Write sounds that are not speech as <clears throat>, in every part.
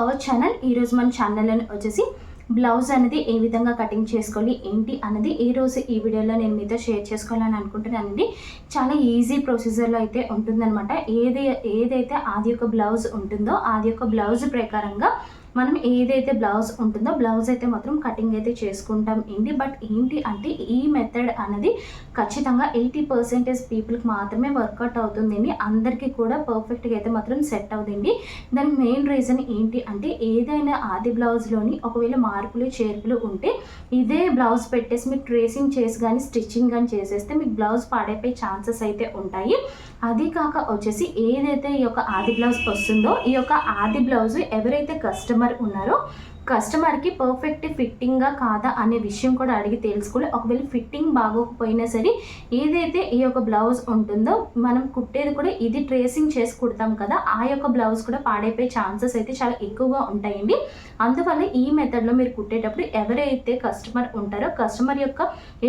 Our channel ఈరోజు మన ఛానల్లో వచ్చేసి బ్లౌజ్ అనేది ఏ విధంగా కటింగ్ చేసుకోవాలి ఏంటి అన్నది ఈ రోజు ఈ వీడియోలో నేను మీతో షేర్ చేసుకోవాలని అనుకుంటున్నానండి. చాలా ఈజీ ప్రొసీజర్లో అయితే ఉంటుందన్నమాట. ఏది ఏదైతే ఆది యొక్క బ్లౌజ్ ఉంటుందో ఆది యొక్క బ్లౌజ్ ప్రకారంగా మనం ఏదైతే బ్లౌజ్ ఉంటుందో బ్లౌజ్ అయితే మాత్రం కటింగ్ అయితే చేసుకుంటాం. ఏంటి? బట్ ఏంటి అంటే ఈ మెథడ్ అనేది ఖచ్చితంగా ఎయిటీ పర్సెంటేజ్ పీపుల్కి మాత్రమే వర్కౌట్ అవుతుందండి. అందరికీ కూడా పర్ఫెక్ట్గా అయితే మాత్రం సెట్ అవుతుంది దాని మెయిన్ రీజన్ ఏంటి అంటే ఏదైనా ఆది బ్లౌజ్లోని ఒకవేళ మార్పులు చేర్పులు ఉంటే ఇదే బ్లౌజ్ పెట్టేసి మీరు ట్రేసింగ్ చేసి కానీ స్టిచ్చింగ్ కానీ చేసేస్తే మీకు బ్లౌజ్ పాడైపోయే ఛాన్సెస్ అయితే ఉంటాయి. అది కాక వచ్చేసి ఏదైతే ఈ యొక్క ఆది బ్లౌజ్ వస్తుందో ఈ యొక్క ఆది బ్లౌజ్ ఎవరైతే కస్టమర్ ఉన్నారో కస్టమర్కి పర్ఫెక్ట్ ఫిట్టింగ్గా కాదా అనే విషయం కూడా అడిగి తెలుసుకోవాలి. ఒకవేళ ఫిట్టింగ్ బాగోకపోయినా సరే ఏదైతే ఈ యొక్క బ్లౌజ్ ఉంటుందో మనం కుట్టేది కూడా ఇది ట్రేసింగ్ చేసి కుడతాం కదా ఆ యొక్క బ్లౌజ్ కూడా పాడైపోయే ఛాన్సెస్ అయితే చాలా ఎక్కువగా ఉంటాయండి. అందువల్ల ఈ మెథడ్లో మీరు కుట్టేటప్పుడు ఎవరైతే కస్టమర్ ఉంటారో కస్టమర్ యొక్క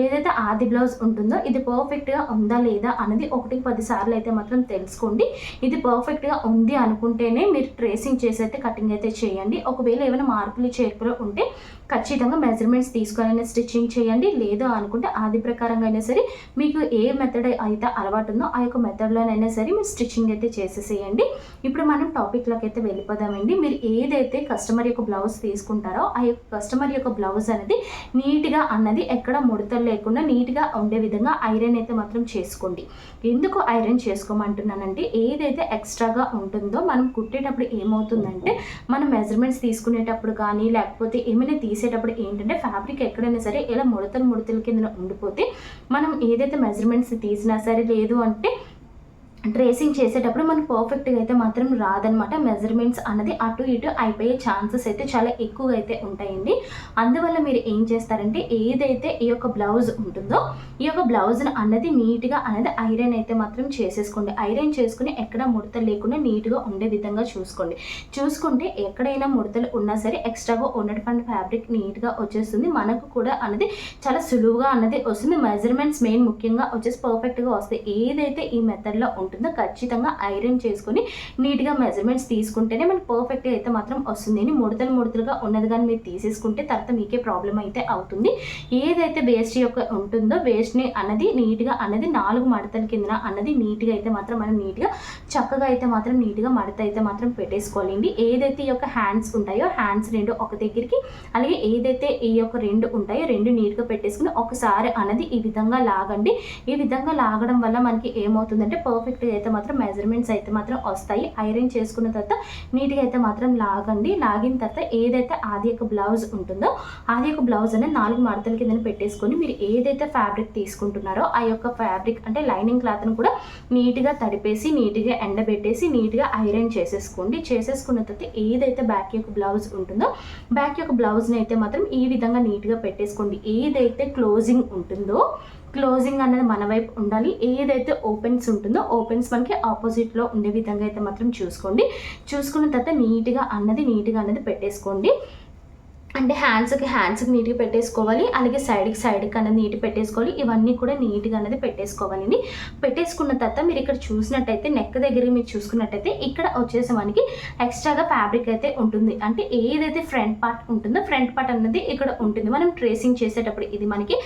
ఏదైతే ఆది బ్లౌజ్ ఉంటుందో ఇది పర్ఫెక్ట్గా ఉందా లేదా అనేది ఒకటి పది సార్లు అయితే మాత్రం తెలుసుకోండి. ఇది పర్ఫెక్ట్గా ఉంది అనుకుంటేనే మీరు ట్రేసింగ్ చేసి అయితే కటింగ్ అయితే చేయండి. ఒకవేళ ఏమైనా మార్పులు చేర్పులు ఉంటే ఖచ్చితంగా మెజర్మెంట్స్ తీసుకొని స్టిచ్చింగ్ చేయండి. లేదు అనుకుంటే ఆది ప్రకారంగా అయినా సరే మీకు ఏ మెథడ్ అయితే అలవాటు ఉందో ఆ యొక్క మెథడ్లోనైనా సరే మీరు స్టిచ్చింగ్ అయితే చేసేసేయండి. ఇప్పుడు మనం టాపిక్లోకి అయితే వెళ్ళిపోదామండి. మీరు ఏదైతే కస్టమర్ యొక్క బ్లౌజ్ తీసుకుంటారో ఆ యొక్క కస్టమర్ యొక్క బ్లౌజ్ అనేది నీట్గా అన్నది ఎక్కడ ముడతలు లేకుండా నీట్గా ఉండే విధంగా ఐరన్ అయితే మాత్రం చేసుకోండి. ఎందుకు ఐరన్ చేసుకోమంటున్నానంటే ఏదైతే ఎక్స్ట్రాగా ఉంటుందో మనం కుట్టేటప్పుడు ఏమవుతుందంటే మనం మెజర్మెంట్స్ తీసుకునేటప్పుడు కానీ లేకపోతే ఏమైనా తీసేటప్పుడు ఏంటంటే ఫ్యాబ్రిక్ ఎక్కడైనా సరే ఇలా ముడతలు ముడతల కింద ఉండిపోతే మనం ఏదైతే మెజర్మెంట్స్ తీసినా సరే లేదు అంటే ట్రేసింగ్ చేసేటప్పుడు మనకు పర్ఫెక్ట్గా అయితే మాత్రం రాదనమాట. మెజర్మెంట్స్ అన్నది అటు ఇటు అయిపోయే ఛాన్సెస్ అయితే చాలా ఎక్కువగా అయితే ఉంటాయండి. అందువల్ల మీరు ఏం చేస్తారంటే ఏదైతే ఈ యొక్క బ్లౌజ్ ఉంటుందో ఈ యొక్క బ్లౌజ్ని అన్నది నీట్గా అనేది ఐరన్ అయితే మాత్రం చేసేసుకోండి. ఐరన్ చేసుకుని ఎక్కడ ముడతలు లేకుండా నీట్గా ఉండే విధంగా చూసుకోండి. చూసుకుంటే ఎక్కడైనా ముడతలు ఉన్నా సరే ఎక్స్ట్రాగా ఉన్నటువంటి ఫ్యాబ్రిక్ నీట్గా వచ్చేస్తుంది. మనకు కూడా అన్నది చాలా సులువుగా అన్నది వస్తుంది. మెజర్మెంట్స్ మెయిన్ ముఖ్యంగా వచ్చేసి పర్ఫెక్ట్గా వస్తాయి. ఏదైతే ఈ మెథడ్లో ఉంటుందో ఉంటుందో ఖచ్చితంగా ఐరన్ చేసుకొని నీట్గా మెజర్మెంట్స్ తీసుకుంటేనే మనకి పర్ఫెక్ట్గా అయితే మాత్రం వస్తుంది. అని ముడతలు ముడతలుగా ఉన్నది కానీ మీరు తీసేసుకుంటే తర్వాత మీకే ప్రాబ్లం అయితే అవుతుంది. ఏదైతే వేస్ట్ యొక్క ఉంటుందో వేస్ట్ని అన్నది నీట్గా అన్నది నాలుగు మడతల కింద అన్నది నీట్గా అయితే మాత్రం మనం నీట్గా చక్కగా అయితే మాత్రం నీట్గా మడత అయితే మాత్రం పెట్టేసుకోవాలండి. ఏదైతే ఈ యొక్క హ్యాండ్స్ ఉంటాయో హ్యాండ్స్ రెండు ఒక దగ్గరికి అలాగే ఏదైతే ఈ యొక్క రెండు ఉంటాయో రెండు నీట్గా పెట్టేసుకుని ఒకసారి అన్నది ఈ విధంగా లాగండి. ఈ విధంగా లాగడం వల్ల మనకి ఏమవుతుందంటే పర్ఫెక్ట్గా అయితే మాత్రం మెజర్మెంట్స్ అయితే మాత్రం వస్తాయి. ఐరన్ చేసుకున్న తర్వాత నీట్గా అయితే మాత్రం లాగండి. లాగిన తర్వాత ఏదైతే ఆది యొక్క బ్లౌజ్ ఉంటుందో ఆది యొక్క బ్లౌజ్ అనేది నాలుగు మడతల కింద పెట్టేసుకొని మీరు ఏదైతే ఫ్యాబ్రిక్ తీసుకుంటున్నారో ఆ యొక్క ఫ్యాబ్రిక్ అంటే లైనింగ్ క్లాత్ను కూడా నీట్గా తడిపేసి నీట్గా ఎండబెట్టేసి నీట్గా ఐరన్ చేసేసుకోండి. చేసేసుకున్న తర్వాత ఏదైతే బ్యాక్ యొక్క బ్లౌజ్ ఉంటుందో బ్యాక్ యొక్క బ్లౌజ్ని అయితే మాత్రం ఈ విధంగా నీట్గా పెట్టేసుకోండి. ఏదైతే క్లోజింగ్ ఉంటుందో క్లోజింగ్ అనేది మన వైపు ఉండాలి. ఏదైతే ఓపెన్స్ ఉంటుందో ఓపెన్స్ మనకి ఆపోజిట్లో ఉండే విధంగా అయితే మాత్రం చూసుకోండి. చూసుకున్న తర్వాత నీట్గా అన్నది నీట్గా అన్నది పెట్టేసుకోండి. అంటే హ్యాండ్స్కి హ్యాండ్స్కి నీట్గా పెట్టేసుకోవాలి. అలాగే సైడ్కి సైడ్కి అనేది నీట్ పెట్టేసుకోవాలి. ఇవన్నీ కూడా నీట్గా అనేది పెట్టేసుకోవాలండి పెట్టేసుకున్న తర్వాత మీరు ఇక్కడ చూసినట్టయితే నెక్ దగ్గర మీరు చూసుకున్నట్టయితే ఇక్కడ వచ్చేసి మనకి ఎక్స్ట్రాగా ఫ్యాబ్రిక్ అయితే ఉంటుంది. అంటే ఏదైతే ఫ్రంట్ పార్ట్ ఉంటుందో ఫ్రంట్ పార్ట్ అన్నది ఇక్కడ ఉంటుంది. మనం ట్రేసింగ్ చేసేటప్పుడు ఇది మనకి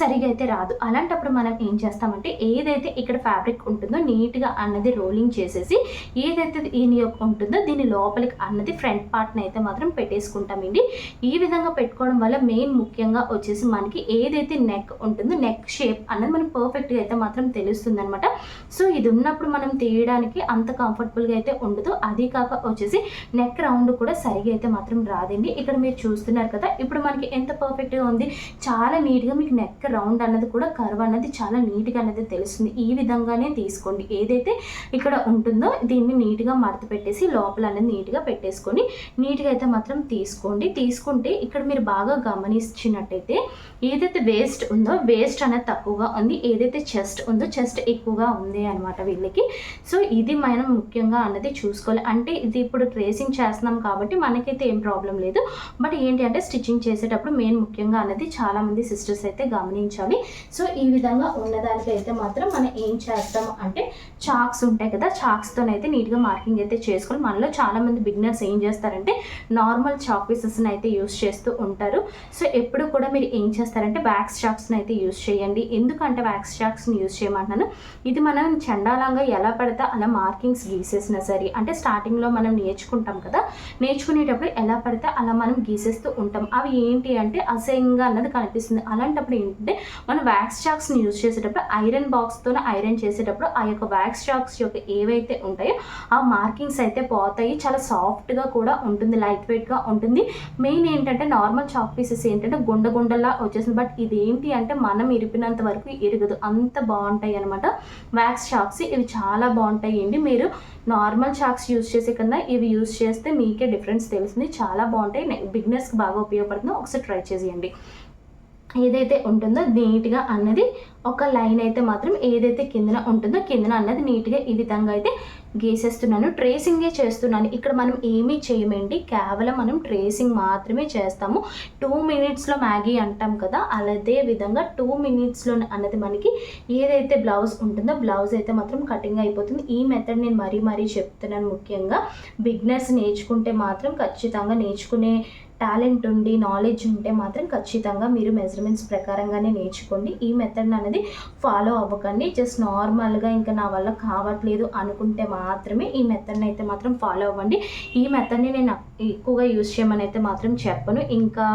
సరిగా అయితే రాదు. అలాంటప్పుడు మనం ఏం చేస్తామంటే ఏదైతే ఇక్కడ ఫ్యాబ్రిక్ ఉంటుందో నీట్గా అన్నది రోలింగ్ చేసేసి ఏదైతే దీని యొక్క ఉంటుందో దీని లోపలికి అన్నది ఫ్రంట్ పార్ట్ని అయితే మాత్రం పెట్టేసుకుంటామండి. ఈ ఈ విధంగా పెట్టుకోవడం వల్ల మెయిన్ ముఖ్యంగా వచ్చేసి మనకి ఏదైతే నెక్ ఉంటుందో నెక్ షేప్ అన్నది మనం పర్ఫెక్ట్గా అయితే మాత్రం తెలుస్తుంది అనమాట సో ఇది ఉన్నప్పుడు మనం తీయడానికి అంత కంఫర్టబుల్గా అయితే ఉండదు. అది కాక వచ్చేసి నెక్ రౌండ్ కూడా సరిగా అయితే మాత్రం రాదండి. ఇక్కడ మీరు చూస్తున్నారు కదా ఇప్పుడు మనకి ఎంత పర్ఫెక్ట్గా ఉంది. చాలా నీట్గా మీకు నెక్ రౌండ్ అన్నది కూడా కర్వ్ అన్నది చాలా నీట్గా అనేది తెలుస్తుంది. ఈ విధంగానే తీసుకోండి. ఏదైతే ఇక్కడ ఉంటుందో దీన్ని నీట్గా మడత పెట్టేసి లోపల అనేది నీట్గా పెట్టేసుకొని నీట్గా అయితే మాత్రం తీసుకోండి. తీసుకుంటే అనుకుంటే ఇక్కడ మీరు బాగా గమనించినట్టయితే ఏదైతే వేస్ట్ ఉందో వేస్ట్ అనేది తక్కువగా ఉంది. ఏదైతే చెస్ట్ ఉందో చెస్ట్ ఎక్కువగా ఉంది అనమాట వీళ్ళకి. సో ఇది మనం ముఖ్యంగా అన్నది చూసుకోవాలి. అంటే ఇది ఇప్పుడు ట్రేసింగ్ చేస్తున్నాం కాబట్టి మనకైతే ఏం ప్రాబ్లం లేదు. బట్ ఏంటి అంటే స్టిచ్చింగ్ చేసేటప్పుడు మెయిన్ ముఖ్యంగా అన్నది చాలామంది సిస్టర్స్ అయితే గమనించాలి. సో ఈ విధంగా ఉన్నదానికి అయితే మాత్రం మనం ఏం చేస్తాం అంటే చాక్స్ ఉంటాయి కదా చాక్స్తోనైతే నీట్గా మార్కింగ్ అయితే చేసుకోవాలి. మనలో చాలామంది బిగినర్స్ ఏం చేస్తారంటే నార్మల్ చాక్ పీసెస్ని అయితే యూస్ చేస్తూ ఉంటారు. సో ఎప్పుడు కూడా మీరు ఏం చేస్తారంటే వ్యాక్స్ చాక్స్ని అయితే యూస్ చేయండి. ఎందుకంటే వ్యాక్స్ చాక్స్ని యూస్ చేయమంటున్నాను. ఇది మనం చండాలంగా ఎలా పడితే అలా మార్కింగ్స్ గీసేసినా సరే అంటే స్టార్టింగ్లో మనం నేర్చుకుంటాం కదా నేర్చుకునేటప్పుడు ఎలా పడితే అలా మనం గీసేస్తూ ఉంటాం. అవి ఏంటి అంటే అసహ్యంగా అన్నది కనిపిస్తుంది. అలాంటప్పుడు ఏంటంటే మనం వ్యాక్స్ చాక్స్ని యూజ్ చేసేటప్పుడు ఐరన్ బాక్స్తో ఐరన్ చేసేటప్పుడు ఆ యొక్క వ్యాక్స్ చాక్స్ యొక్క ఏవైతే ఉంటాయో ఆ మార్కింగ్స్ అయితే పోతాయి. చాలా సాఫ్ట్గా కూడా ఉంటుంది లైట్ వెయిట్గా ఉంటుంది. మెయిన్ ఏంటంటే నార్మల్ చాక్ పీసెస్ ఏంటంటే గుండ గుండలా వచ్చేసింది. బట్ ఇదేంటి అంటే మనం ఇరిపినంత వరకు ఇరగదు. అంత బాగుంటాయి అనమాట వ్యాక్స్ చాక్స్ ఇవి చాలా బాగుంటాయి అండి మీరు నార్మల్ చాక్స్ యూస్ చేసే కన్నా ఇవి యూస్ చేస్తే మీకే డిఫరెన్స్ తెలుస్తుంది. చాలా బాగుంటాయి. బిగ్నెస్కి బాగా ఉపయోగపడుతుందో. ఒకసారి ట్రై చేసేయండి. ఏదైతే ఉంటుందో నీట్గా అన్నది ఒక లైన్ అయితే మాత్రం ఏదైతే కిందన ఉంటుందో కిందన అన్నది నీట్గా ఈ విధంగా అయితే గీసేస్తున్నాను. ట్రేసింగే చేస్తున్నాను. ఇక్కడ మనం ఏమీ చేయమండి. కేవలం మనం ట్రేసింగ్ మాత్రమే చేస్తాము. టూ మినిట్స్లో మ్యాగీ అంటాం కదా. అదే విధంగా టూ మినిట్స్లో అన్నది మనకి ఏదైతే బ్లౌజ్ ఉంటుందో బ్లౌజ్ అయితే మాత్రం కటింగ్ అయిపోతుంది. ఈ మెథడ్ నేను మరీ మరీ చెప్తున్నాను ముఖ్యంగా. బిగ్నర్స్ నేర్చుకుంటే మాత్రం ఖచ్చితంగా నేర్చుకునే టాలెంట్ ఉండి నాలెడ్జ్ ఉంటే మాత్రం ఖచ్చితంగా మీరు మెజర్మెంట్స్ ప్రకారంగానే నేర్చుకోండి. ఈ మెథడ్ అనేది ఫాలో అవ్వకండి. జస్ట్ నార్మల్గా ఇంకా నా వల్ల కావట్లేదు అనుకుంటే మాత్రమే ఈ మెథడ్ని అయితే మాత్రం ఫాలో అవ్వండి. ఈ మెథడ్ని నేను ఎక్కువగా యూజ్ చేయమని అయితే మాత్రం చెప్పను. ఇంకా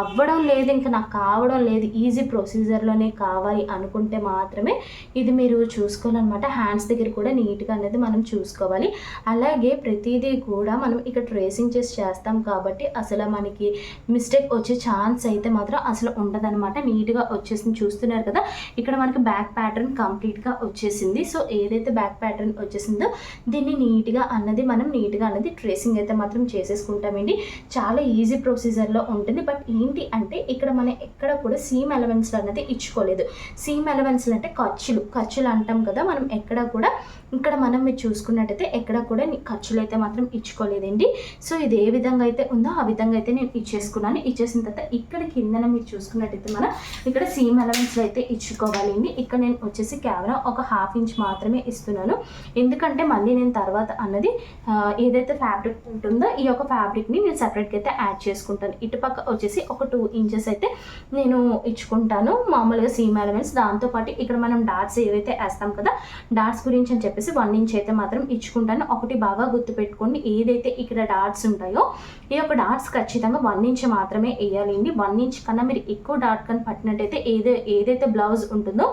అవ్వడం లేదు ఇంకా నాకు కావడం లేదు ఈజీ ప్రొసీజర్లోనే కావాలి అనుకుంటే మాత్రమే ఇది మీరు చూసుకోవాలన్నమాట. హ్యాండ్స్ దగ్గర కూడా నీట్గా అనేది మనం చూసుకోవాలి. అలాగే ప్రతిదీ కూడా మనం ఇక్కడ ట్రేసింగ్ చేసి చేస్తాం కాబట్టి అసలు మనకి మిస్టేక్ వచ్చే ఛాన్స్ అయితే మాత్రం అసలు ఉండదన్నమాట. నీట్గా వచ్చేసింది చూస్తున్నారు కదా ఇక్కడ మనకి బ్యాక్ ప్యాటర్న్ కంప్లీట్గా వచ్చేసింది. సో ఏదైతే బ్యాక్ ప్యాటర్న్ వచ్చేసిందో దీన్ని నీట్గా అన్నది మనం నీట్గా అన్నది ట్రేసింగ్ అయితే మాత్రం చేసేసుకుంటామండి. చాలా ఈజీ ప్రొసీజర్లో ఉంటుంది. బట్ ఏంటి అంటే ఇక్కడ మనం ఎక్కడ కూడా సీమ్ ఎలవెన్స్లు అనేది ఇచ్చుకోలేదు. సీమ్ ఎలవెన్స్లు అంటే ఖర్చులు. ఖర్చులు అంటాం కదా మనం ఎక్కడ కూడా ఇక్కడ మనం మీరు చూసుకున్నట్టయితే ఎక్కడ కూడా ఖర్చులు అయితే మాత్రం ఇచ్చుకోలేదండి. సో ఇది ఏ విధంగా అయితే ఉందో ఆ విధంగా అయితే నేను ఇచ్చేసుకున్నాను. ఇచ్చేసిన తర్వాత ఇక్కడ కిందన మీరు చూసుకున్నట్టయితే మనం ఇక్కడ సీమ్ ఎలవెన్స్లు అయితే ఇచ్చుకోవాలండి. ఇక్కడ నేను వచ్చేసి కేవలం ఒక హాఫ్ ఇంచ్ మాత్రమే ఇస్తున్నాను. ఎందుకంటే మళ్ళీ నేను తర్వాత అన్నది ఏదైతే ఫ్యాబ్రిక్ ఉంటుందో ఈ యొక్క ఫ్యాబ్రిక్ని నేను సపరేట్గా అయితే యాడ్ చేసుకుంటాను. ఇటుపక్క వచ్చేసి ఒక టూ ఇంచెస్ అయితే నేను ఇచ్చుకుంటాను. మామూలుగా సీమ్ ఎలవెన్స్ దాంతోపాటు ఇక్కడ మనం డాట్స్ ఏవైతే వేస్తాం కదా డాట్స్ గురించి అని చెప్పేసి వన్ ఇంచ్ అయితే మాత్రం ఇచ్చుకుంటాను. ఒకటి బాగా గుర్తుపెట్టుకోండి. ఏదైతే ఇక్కడ డాట్స్ ఉంటాయో ఈ యొక్క డాట్స్ ఖచ్చితంగా వన్ ఇంచ్ మాత్రమే వేయాలండి. వన్ ఇంచ్ కన్నా మీరు ఎక్కువ డాట్ కానీ పట్టినట్టయితే ఏదే ఏదైతే బ్లౌజ్ ఉంటుందో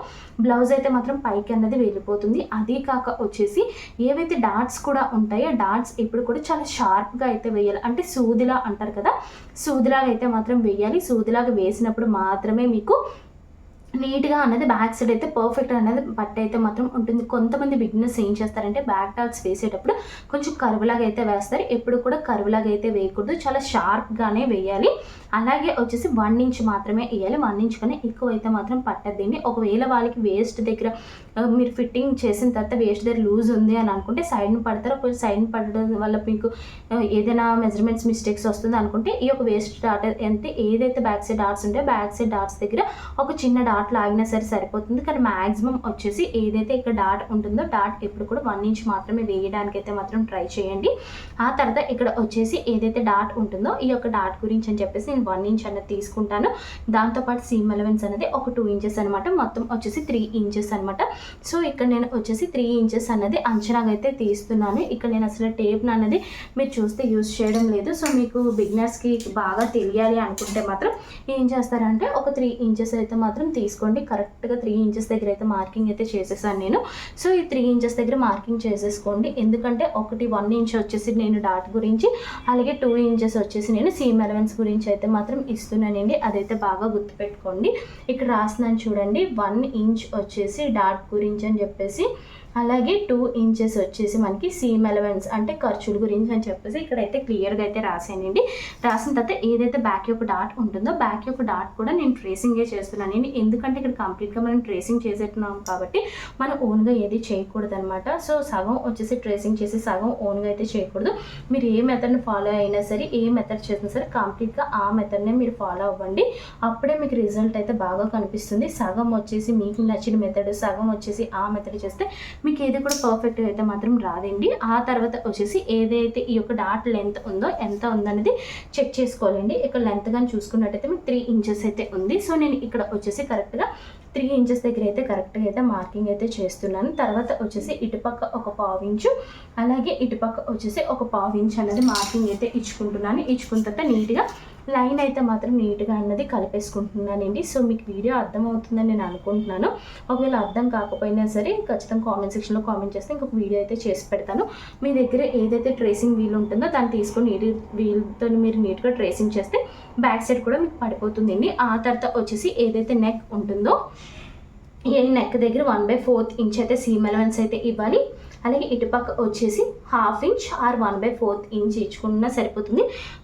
బ్లౌజ్ అయితే మాత్రం పైకి అన్నది వెళ్ళిపోతుంది. అదే కాక వచ్చేసి ఏవైతే డాట్స్ కూడా ఉంటాయో డాట్స్ ఎప్పుడు కూడా చాలా షార్ప్గా అయితే వేయాలి. అంటే సూదిలా అంటారు కదా సూదిలాగా అయితే మాత్రం వేయాలి. సూదిలాగా వేసినప్పుడు మాత్రమే మీకు నీట్గా అనేది బ్యాక్ సైడ్ అయితే పర్ఫెక్ట్ అనేది బట్ అయితే మాత్రం ఉంటుంది. కొంతమంది బిగినర్స్ ఏం చేస్తారంటే బ్యాక్ టాక్స్ వేసేటప్పుడు కొంచెం కరువులాగా అయితే వేస్తారు. ఎప్పుడు కూడా కరువులాగా అయితే వేయకూడదు. చాలా షార్ప్గానే వేయాలి. అలాగే వచ్చేసి వన్ ఇంచ్ మాత్రమే వేయాలి. వన్ ఇంచ్ కన్నా ఎక్కువ అయితే మాత్రం పట్టద్దండి. ఒకవేళ వాళ్ళకి వేస్ట్ దగ్గర మీరు ఫిట్టింగ్ చేసిన తర్వాత వేస్ట్ దగ్గర లూజ్ ఉంది అని అనుకుంటే సైడ్ని పడతారు. ఒకవేళ సైడ్ని పడడం వల్ల మీకు ఏదైనా మెజర్మెంట్స్ మిస్టేక్స్ వస్తుంది అనుకుంటే ఈ యొక్క వేస్ట్ డాట్ అంటే ఏదైతే బ్యాక్ సైడ్ డాట్స్ ఉంటాయో బ్యాక్ సైడ్ డాట్స్ దగ్గర ఒక చిన్న డాట్ లాగినా సరే సరిపోతుంది. కానీ మ్యాక్సిమం వచ్చేసి ఏదైతే ఇక్కడ డాట్ ఉంటుందో డాట్ ఎప్పుడు కూడా వన్ ఇంచ్ మాత్రమే వేయడానికి అయితే మాత్రం ట్రై చేయండి. ఆ తర్వాత ఇక్కడ వచ్చేసి ఏదైతే డాట్ ఉంటుందో ఈ యొక్క డాట్ గురించి అని చెప్పేసి నేను వన్ ఇంచ్ అనేది తీసుకుంటాను. దాంతోపాటు సీమ్ ఎలవెన్స్ అనేది ఒక టూ ఇంచెస్ అనమాట మొత్తం వచ్చేసి త్రీ ఇంచెస్ అనమాట సో ఇక్కడ నేను వచ్చేసి త్రీ ఇంచెస్ అన్నది అంచనాగా అయితే తీస్తున్నాను. ఇక్కడ నేను అసలు టేప్ అన్నది మీరు చూస్తే యూజ్ చేయడం లేదు. సో మీకు బిగినర్స్కి బాగా తెలియాలి అనుకుంటే మాత్రం ఏం చేస్తారంటే ఒక త్రీ ఇంచెస్ అయితే మాత్రం తీసుకుంటాను తీసుకోండి. కరెక్ట్గా త్రీ ఇంచెస్ దగ్గర అయితే మార్కింగ్ అయితే చేసేసాను నేను. సో ఈ త్రీ ఇంచెస్ దగ్గర మార్కింగ్ చేసేసుకోండి. ఎందుకంటే ఒకటి వన్ ఇంచ్ వచ్చేసి నేను డాట్ గురించి అలాగే టూ ఇంచెస్ వచ్చేసి నేను సీమ్ ఎలవెన్స్ గురించి అయితే మాత్రం ఇస్తున్నానండి. అదైతే బాగా గుర్తుపెట్టుకోండి. ఇక్కడ రాస్తున్నాను చూడండి. వన్ ఇంచ్ వచ్చేసి డాట్ గురించి అని చెప్పేసి అలాగే టూ ఇంచెస్ వచ్చేసి మనకి సీమ్ ఎలవెన్స్ అంటే ఖర్చుల గురించి అని చెప్పేసి ఇక్కడైతే క్లియర్గా అయితే రాసానండి రాసిన తర్వాత ఏదైతే బ్యాక్ యొక్క డాట్ ఉంటుందో బ్యాక్ యొక్క డాట్ కూడా నేను ట్రేసింగే చేస్తున్నాను నేను ఎందుకంటే ఇక్కడ కంప్లీట్గా మనం ట్రేసింగ్ చేసేట్టున్నాం కాబట్టి మనం ఓన్గా ఏది చేయకూడదు అనమాట సో సగం వచ్చేసి ట్రేసింగ్ చేసి సగం ఓన్గా అయితే చేయకూడదు. మీరు ఏ మెథడ్ని ఫాలో అయినా సరే ఏ మెథడ్ చేసినా సరే కంప్లీట్గా ఆ మెథడ్నే మీరు ఫాలో అవ్వండి. అప్పుడే మీకు రిజల్ట్ అయితే బాగా కనిపిస్తుంది. సగం వచ్చేసి మీకు నచ్చిన మెథడ్ సగం వచ్చేసి ఆ మెథడ్ చేస్తే మీకు ఏది కూడా పర్ఫెక్ట్గా అయితే మాత్రం రాదండి. ఆ తర్వాత వచ్చేసి ఏదైతే ఈ యొక్క డాట్ లెంత్ ఉందో ఎంత ఉందనేది చెక్ చేసుకోవాలండి. ఇక్కడ లెంత్ కానీ చూసుకున్నట్టయితే మీకు త్రీ ఇంచెస్ అయితే ఉంది. సో నేను ఇక్కడ వచ్చేసి కరెక్ట్గా త్రీ ఇంచెస్ దగ్గర అయితే కరెక్ట్గా అయితే మార్కింగ్ అయితే చేస్తున్నాను. తర్వాత వచ్చేసి ఇటుపక్క ఒక పావు ఇంచు అలాగే ఇటుపక్క వచ్చేసి ఒక పావు ఇంచు అనేది మార్కింగ్ అయితే ఇచ్చుకుంటున్నాను. ఇచ్చుకున్న తర్వాత నీట్గా లైన్ అయితే మాత్రం నీట్గా అన్నది కలిపేసుకుంటున్నానండి. సో మీకు వీడియో అర్థమవుతుందని నేను అనుకుంటున్నాను. ఒకవేళ అర్థం కాకపోయినా సరే ఖచ్చితంగా కామెంట్ సెక్షన్లో కామెంట్ చేస్తే ఇంకొక వీడియో అయితే చేసి పెడతాను. మీ దగ్గర ఏదైతే ట్రేసింగ్ వీల్ ఉంటుందో దాన్ని తీసుకొని నీట్ వీల్తో మీరు నీట్గా ట్రేసింగ్ చేస్తే బ్యాక్ సైడ్ కూడా మీకు పడిపోతుందండి. ఆ తర్వాత వచ్చేసి ఏదైతే నెక్ ఉంటుందో ఈ నెక్ దగ్గర వన్ బై ఫోర్త్ ఇంచ్ అయితే సీమ్ ఎలవెన్స్ అయితే ఇవ్వాలి. అలాగే ఇటుపక్క వచ్చేసి half inch or one by fourth inch ఇచ్చుకున్నా సరిపోతుంది.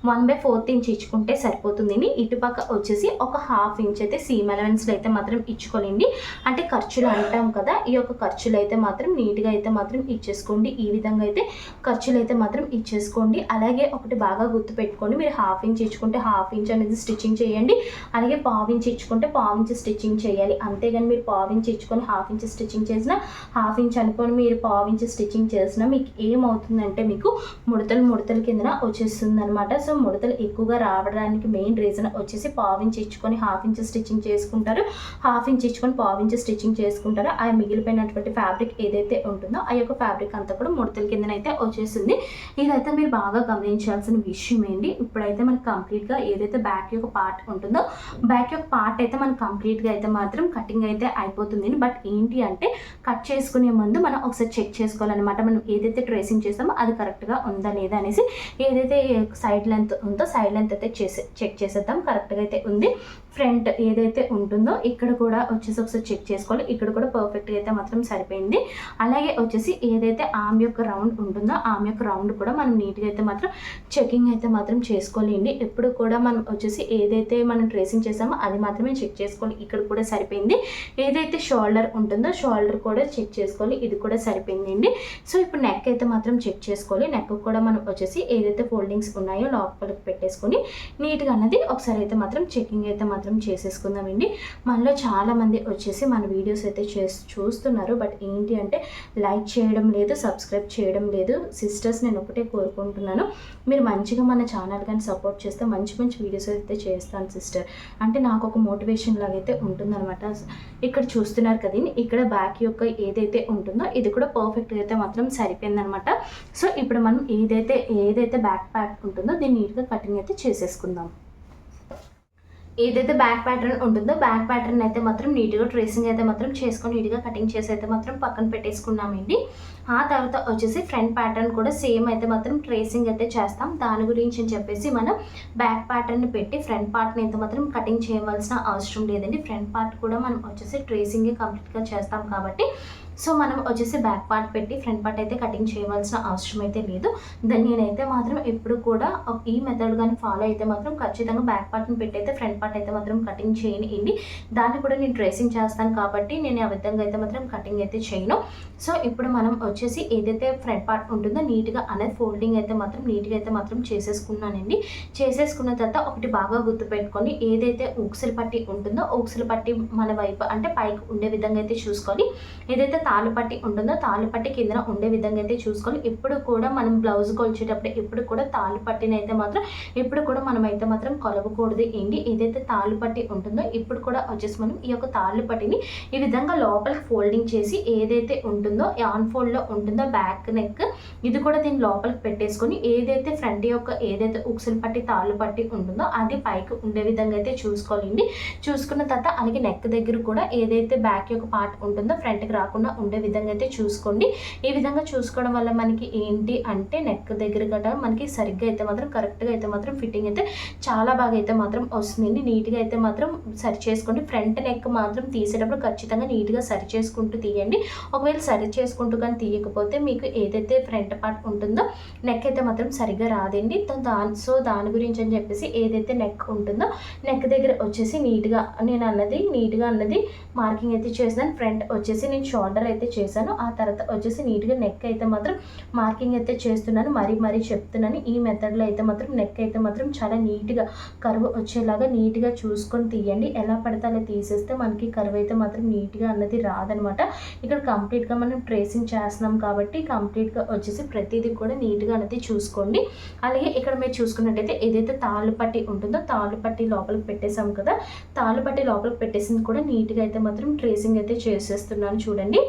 వన్ బై ఫోర్త్ ఇంచ్ ఇచ్చుకుంటే సరిపోతుంది ఇటుపక్క వచ్చేసి ఒక హాఫ్ ఇంచ్ అయితే సీమ్ అలవెన్స్లో అయితే మాత్రం ఇచ్చుకోలేండి. అంటే ఖర్చులు అంటాం కదా ఈ యొక్క ఖర్చులు అయితే మాత్రం నీట్గా అయితే మాత్రం ఇచ్చేసుకోండి. ఈ విధంగా అయితే ఖర్చులు అయితే మాత్రం ఇచ్చేసుకోండి. అలాగే ఒకటి బాగా గుర్తుపెట్టుకోండి. మీరు హాఫ్ ఇంచ్ ఇచ్చుకుంటే హాఫ్ ఇంచ్ అనేది స్టిచ్చింగ్ చేయండి. అలాగే పావు ఇంచ్ ఇచ్చుకుంటే పావు ఇంచ్ స్టిచ్చింగ్ చేయాలి. అంతేగాని మీరు పావు ఇంచ్ ఇచ్చుకొని హాఫ్ ఇంచ్ స్టిచ్చింగ్ చేసిన హాఫ్ ఇంచ్ అనుకొని మీరు పావు ఇంచ్ స్టిచ్చింగ్ చేసినా మీకు ఏమవుతుందంటే మీకు ముడతలు ముడతల కిందన వచ్చేస్తుంది అనమాట సో ముడతలు ఎక్కువగా రావడానికి మెయిన్ రీజన్ వచ్చేసి పావు ఇంచ్ ఇచ్చుకొని హాఫ్ ఇంచ్ స్టిచ్చింగ్ చేసుకుంటారు. హాఫ్ ఇంచ్ ఇచ్చుకొని పావు ఇంచ్ స్టిచ్చింగ్ చేసుకుంటారు. ఆ మిగిలిపోయినటువంటి ఫ్యాబ్రిక్ ఏదైతే ఉంటుందో ఆ యొక్క ఫ్యాబ్రిక్ అంతా కూడా ముడతల కిందన అయితే వచ్చేస్తుంది. ఇదైతే మీరు బాగా గమనించాల్సిన విషయం ఏంటి? ఇప్పుడైతే మనకు కంప్లీట్గా ఏదైతే బ్యాక్ యొక్క పార్ట్ ఉంటుందో బ్యాక్ యొక్క పార్ట్ అయితే మనకు కంప్లీట్గా అయితే మాత్రం కటింగ్ అయితే అయిపోతుంది. బట్ ఏంటి అంటే కట్ చేసుకునే ముందు మనం ఒకసారి చెక్ చేసుకుంటాం చేసుకోవాలన్నమాట. మనం ఏదైతే ట్రేసింగ్ చేస్తామో అది కరెక్ట్గా ఉందా లేదా అనేసి ఏదైతే సైడ్ లెంత్ ఉందో సైడ్ లెంత్ అయితే చేసే చెక్ చేసేద్దాం. కరెక్ట్గా అయితే ఉంది. ఫ్రంట్ ఏదైతే ఉంటుందో ఇక్కడ కూడా వచ్చేసి ఒకసారి చెక్ చేసుకోవాలి. ఇక్కడ కూడా పర్ఫెక్ట్గా అయితే మాత్రం సరిపోయింది. అలాగే వచ్చేసి ఏదైతే ఆమ్ యొక్క రౌండ్ ఉంటుందో ఆమ్ యొక్క రౌండ్ కూడా మనం నీట్గా అయితే మాత్రం చెకింగ్ అయితే మాత్రం చేసుకోలేండి. ఎప్పుడు కూడా మనం వచ్చేసి ఏదైతే మనం ట్రేసింగ్ చేసామో అది మాత్రమే చెక్ చేసుకోవాలి. ఇక్కడ కూడా సరిపోయింది. ఏదైతే షోల్డర్ ఉంటుందో షోల్డర్ కూడా చెక్ చేసుకోవాలి. ఇది కూడా సరిపోయిందండి. సో ఇప్పుడు నెక్ అయితే మాత్రం చెక్ చేసుకోవాలి. నెక్ కూడా మనం వచ్చేసి ఏదైతే ఫోల్డింగ్స్ ఉన్నాయో లోపలికి పెట్టేసుకొని నీట్గా అన్నది ఒకసారి అయితే మాత్రం చెకింగ్ అయితే మాత్రం మాత్రం చేసేసుకుందామండి. మనలో చాలామంది వచ్చేసి మన వీడియోస్ అయితే చేసి చూస్తున్నారు. బట్ ఏంటి అంటే లైక్ చేయడం లేదు సబ్స్క్రైబ్ చేయడం లేదు. సిస్టర్స్ నేను ఒకటే కోరుకుంటున్నాను. మీరు మంచిగా మన ఛానల్ కానీ సపోర్ట్ చేస్తే మంచి మంచి వీడియోస్ అయితే చేస్తాను సిస్టర్. అంటే నాకు ఒక మోటివేషన్ లాగైతే ఉంటుందన్నమాట. ఇక్కడ చూస్తున్నారు కదండి. ఇక్కడ బ్యాక్ యొక్క ఏదైతే ఉంటుందో ఇది కూడా పర్ఫెక్ట్గా అయితే మాత్రం సరిపోయిందనమాట సో ఇప్పుడు మనం ఏదైతే ఏదైతే బ్యాక్ ప్యాక్ ఉంటుందో దీన్ని నీట్గా కటింగ్ అయితే చేసేసుకుందాం. ఏదైతే బ్యాక్ ప్యాటర్న్ ఉంటుందో బ్యాక్ ప్యాటర్న్ అయితే మాత్రం నీట్గా ట్రేసింగ్ అయితే మాత్రం చేసుకొని నీట్గా కటింగ్ చేసి అయితే మాత్రం పక్కన పెట్టేసుకున్నామండి. ఆ తర్వాత వచ్చేసి ఫ్రంట్ ప్యాటర్న్ కూడా సేమ్ అయితే మాత్రం ట్రేసింగ్ అయితే చేస్తాం. దాని గురించి అని చెప్పేసి మనం బ్యాక్ ప్యాటర్న్ పెట్టి ఫ్రంట్ పార్ట్ని అయితే మాత్రం కటింగ్ చేయవలసిన అవసరం లేదండి. ఫ్రంట్ పార్ట్ కూడా మనం వచ్చేసి ట్రేసింగే కంప్లీట్గా చేస్తాం కాబట్టి సో మనం వచ్చేసి బ్యాక్ పార్ట్ పెట్టి ఫ్రంట్ పార్ట్ అయితే కటింగ్ చేయవలసిన అవసరం అయితే లేదు. దాన్ని నేనైతే మాత్రం ఎప్పుడు కూడా ఈ మెథడ్ కానీ ఫాలో అయితే మాత్రం ఖచ్చితంగా బ్యాక్ పార్ట్ని పెట్టి అయితే ఫ్రంట్ పార్ట్ అయితే మాత్రం కటింగ్ చేయనివ్వండి దాన్ని కూడా నేను డ్రెస్సింగ్ చేస్తాను కాబట్టి నేను ఆ విధంగా అయితే మాత్రం కటింగ్ అయితే చేయను. సో ఇప్పుడు మనం వచ్చేసి ఏదైతే ఫ్రంట్ పార్ట్ ఉంటుందో నీట్గా అనేది ఫోల్డింగ్ అయితే మాత్రం నీట్గా అయితే మాత్రం చేసేసుకున్నానండి. చేసేసుకున్న తర్వాత ఒకటి బాగా గుర్తుపెట్టుకొని ఏదైతే ఉక్సుల పట్టి ఉంటుందో ఉక్సుల పట్టి మన వైపు అంటే పైకి ఉండే విధంగా అయితే చూసుకోవాలి ఏదైతే తాలుపట్టి ఉంటుందో తాలుపట్టి కింద ఉండే విధంగా అయితే చూసుకోవాలి. ఎప్పుడు కూడా మనం బ్లౌజ్ కొలిచేటప్పుడు ఎప్పుడు కూడా తాలుపట్టిని అయితే మాత్రం ఎప్పుడు కూడా మనం అయితే మాత్రం కొలవకూడదు. ఏంటి? ఏదైతే తాలుపట్టి పట్టి ఉంటుందో ఇప్పుడు కూడా వచ్చేసి మనం ఈ యొక్క తాలుపట్టిని ఈ విధంగా లోపలికి ఫోల్డింగ్ చేసి ఏదైతే ఉంటుందో ఆన్ ఫోల్డ్లో ఉంటుందో బ్యాక్ నెక్ ఇది కూడా దీన్ని లోపలికి పెట్టేసుకొని ఏదైతే ఫ్రంట్ యొక్క ఏదైతే ఉక్సులు పట్టి తాళ్ళు పట్టి ఉంటుందో అది పైకి ఉండే విధంగా అయితే చూసుకోవాలండి. చూసుకున్న తర్వాత అలాగే నెక్ దగ్గర కూడా ఏదైతే బ్యాక్ యొక్క పార్ట్ ఉంటుందో ఫ్రంట్కి రాకుండా ఉండే విధంగా అయితే చూసుకోండి. ఈ విధంగా చూసుకోవడం వల్ల మనకి ఏంటి అంటే నెక్ దగ్గర గట మనకి సరిగ్గా అయితే మాత్రం కరెక్ట్గా అయితే మాత్రం ఫిట్టింగ్ అయితే చాలా బాగా అయితే మాత్రం వస్తుందండి. నీట్గా అయితే మాత్రం సరి చేసుకోండి. ఫ్రంట్ నెక్ మాత్రం తీసేటప్పుడు ఖచ్చితంగా నీట్గా సరి చేసుకుంటూ తీయండి. ఒకవేళ సరి చేసుకుంటూ కానీ తీయకపోతే మీకు ఏదైతే ఫ్రంట్ పార్ట్ ఉంటుందో నెక్ అయితే మాత్రం సరిగ్గా రాదండి. దాని సో దాని గురించి అని చెప్పేసి ఏదైతే నెక్ ఉంటుందో నెక్ దగ్గర వచ్చేసి నీట్గా నేను అన్నది నీట్గా అన్నది మార్కింగ్ అయితే చేసాను ఫ్రంట్ వచ్చేసి నేను షోల్డర్ అయితే చేశాను. ఆ తర్వాత వచ్చేసి నీట్గా నెక్ అయితే మాత్రం మార్కింగ్ అయితే చేస్తున్నాను. మరీ మరీ చెప్తున్నాను. ఈ మెథడ్లో అయితే మాత్రం నెక్ అయితే మాత్రం చాలా నీట్గా కరువు వచ్చేలాగా నీట్గా చూసుకొని తీయండి. ఎలా పడితే అలా తీసేస్తే మనకి కరువు అయితే మాత్రం నీట్గా అన్నది రాదనమాట. ఇక్కడ కంప్లీట్గా మనం ట్రేసింగ్ చేస్తున్నాం కాబట్టి కంప్లీట్గా వచ్చేసి ప్రతిదీ కూడా నీట్గా అనేది చూసుకోండి. అలాగే ఇక్కడ మీరు చూసుకున్నట్టయితే ఏదైతే తాళ్ళు పట్టి ఉంటుందో తాళ్ళు పట్టి లోపలికి పెట్టేసాం కదా తాళ్ళు పట్టి లోపలికి పెట్టేసింది కూడా నీట్గా అయితే మాత్రం ట్రేసింగ్ అయితే చేసేస్తున్నాను చూడండి.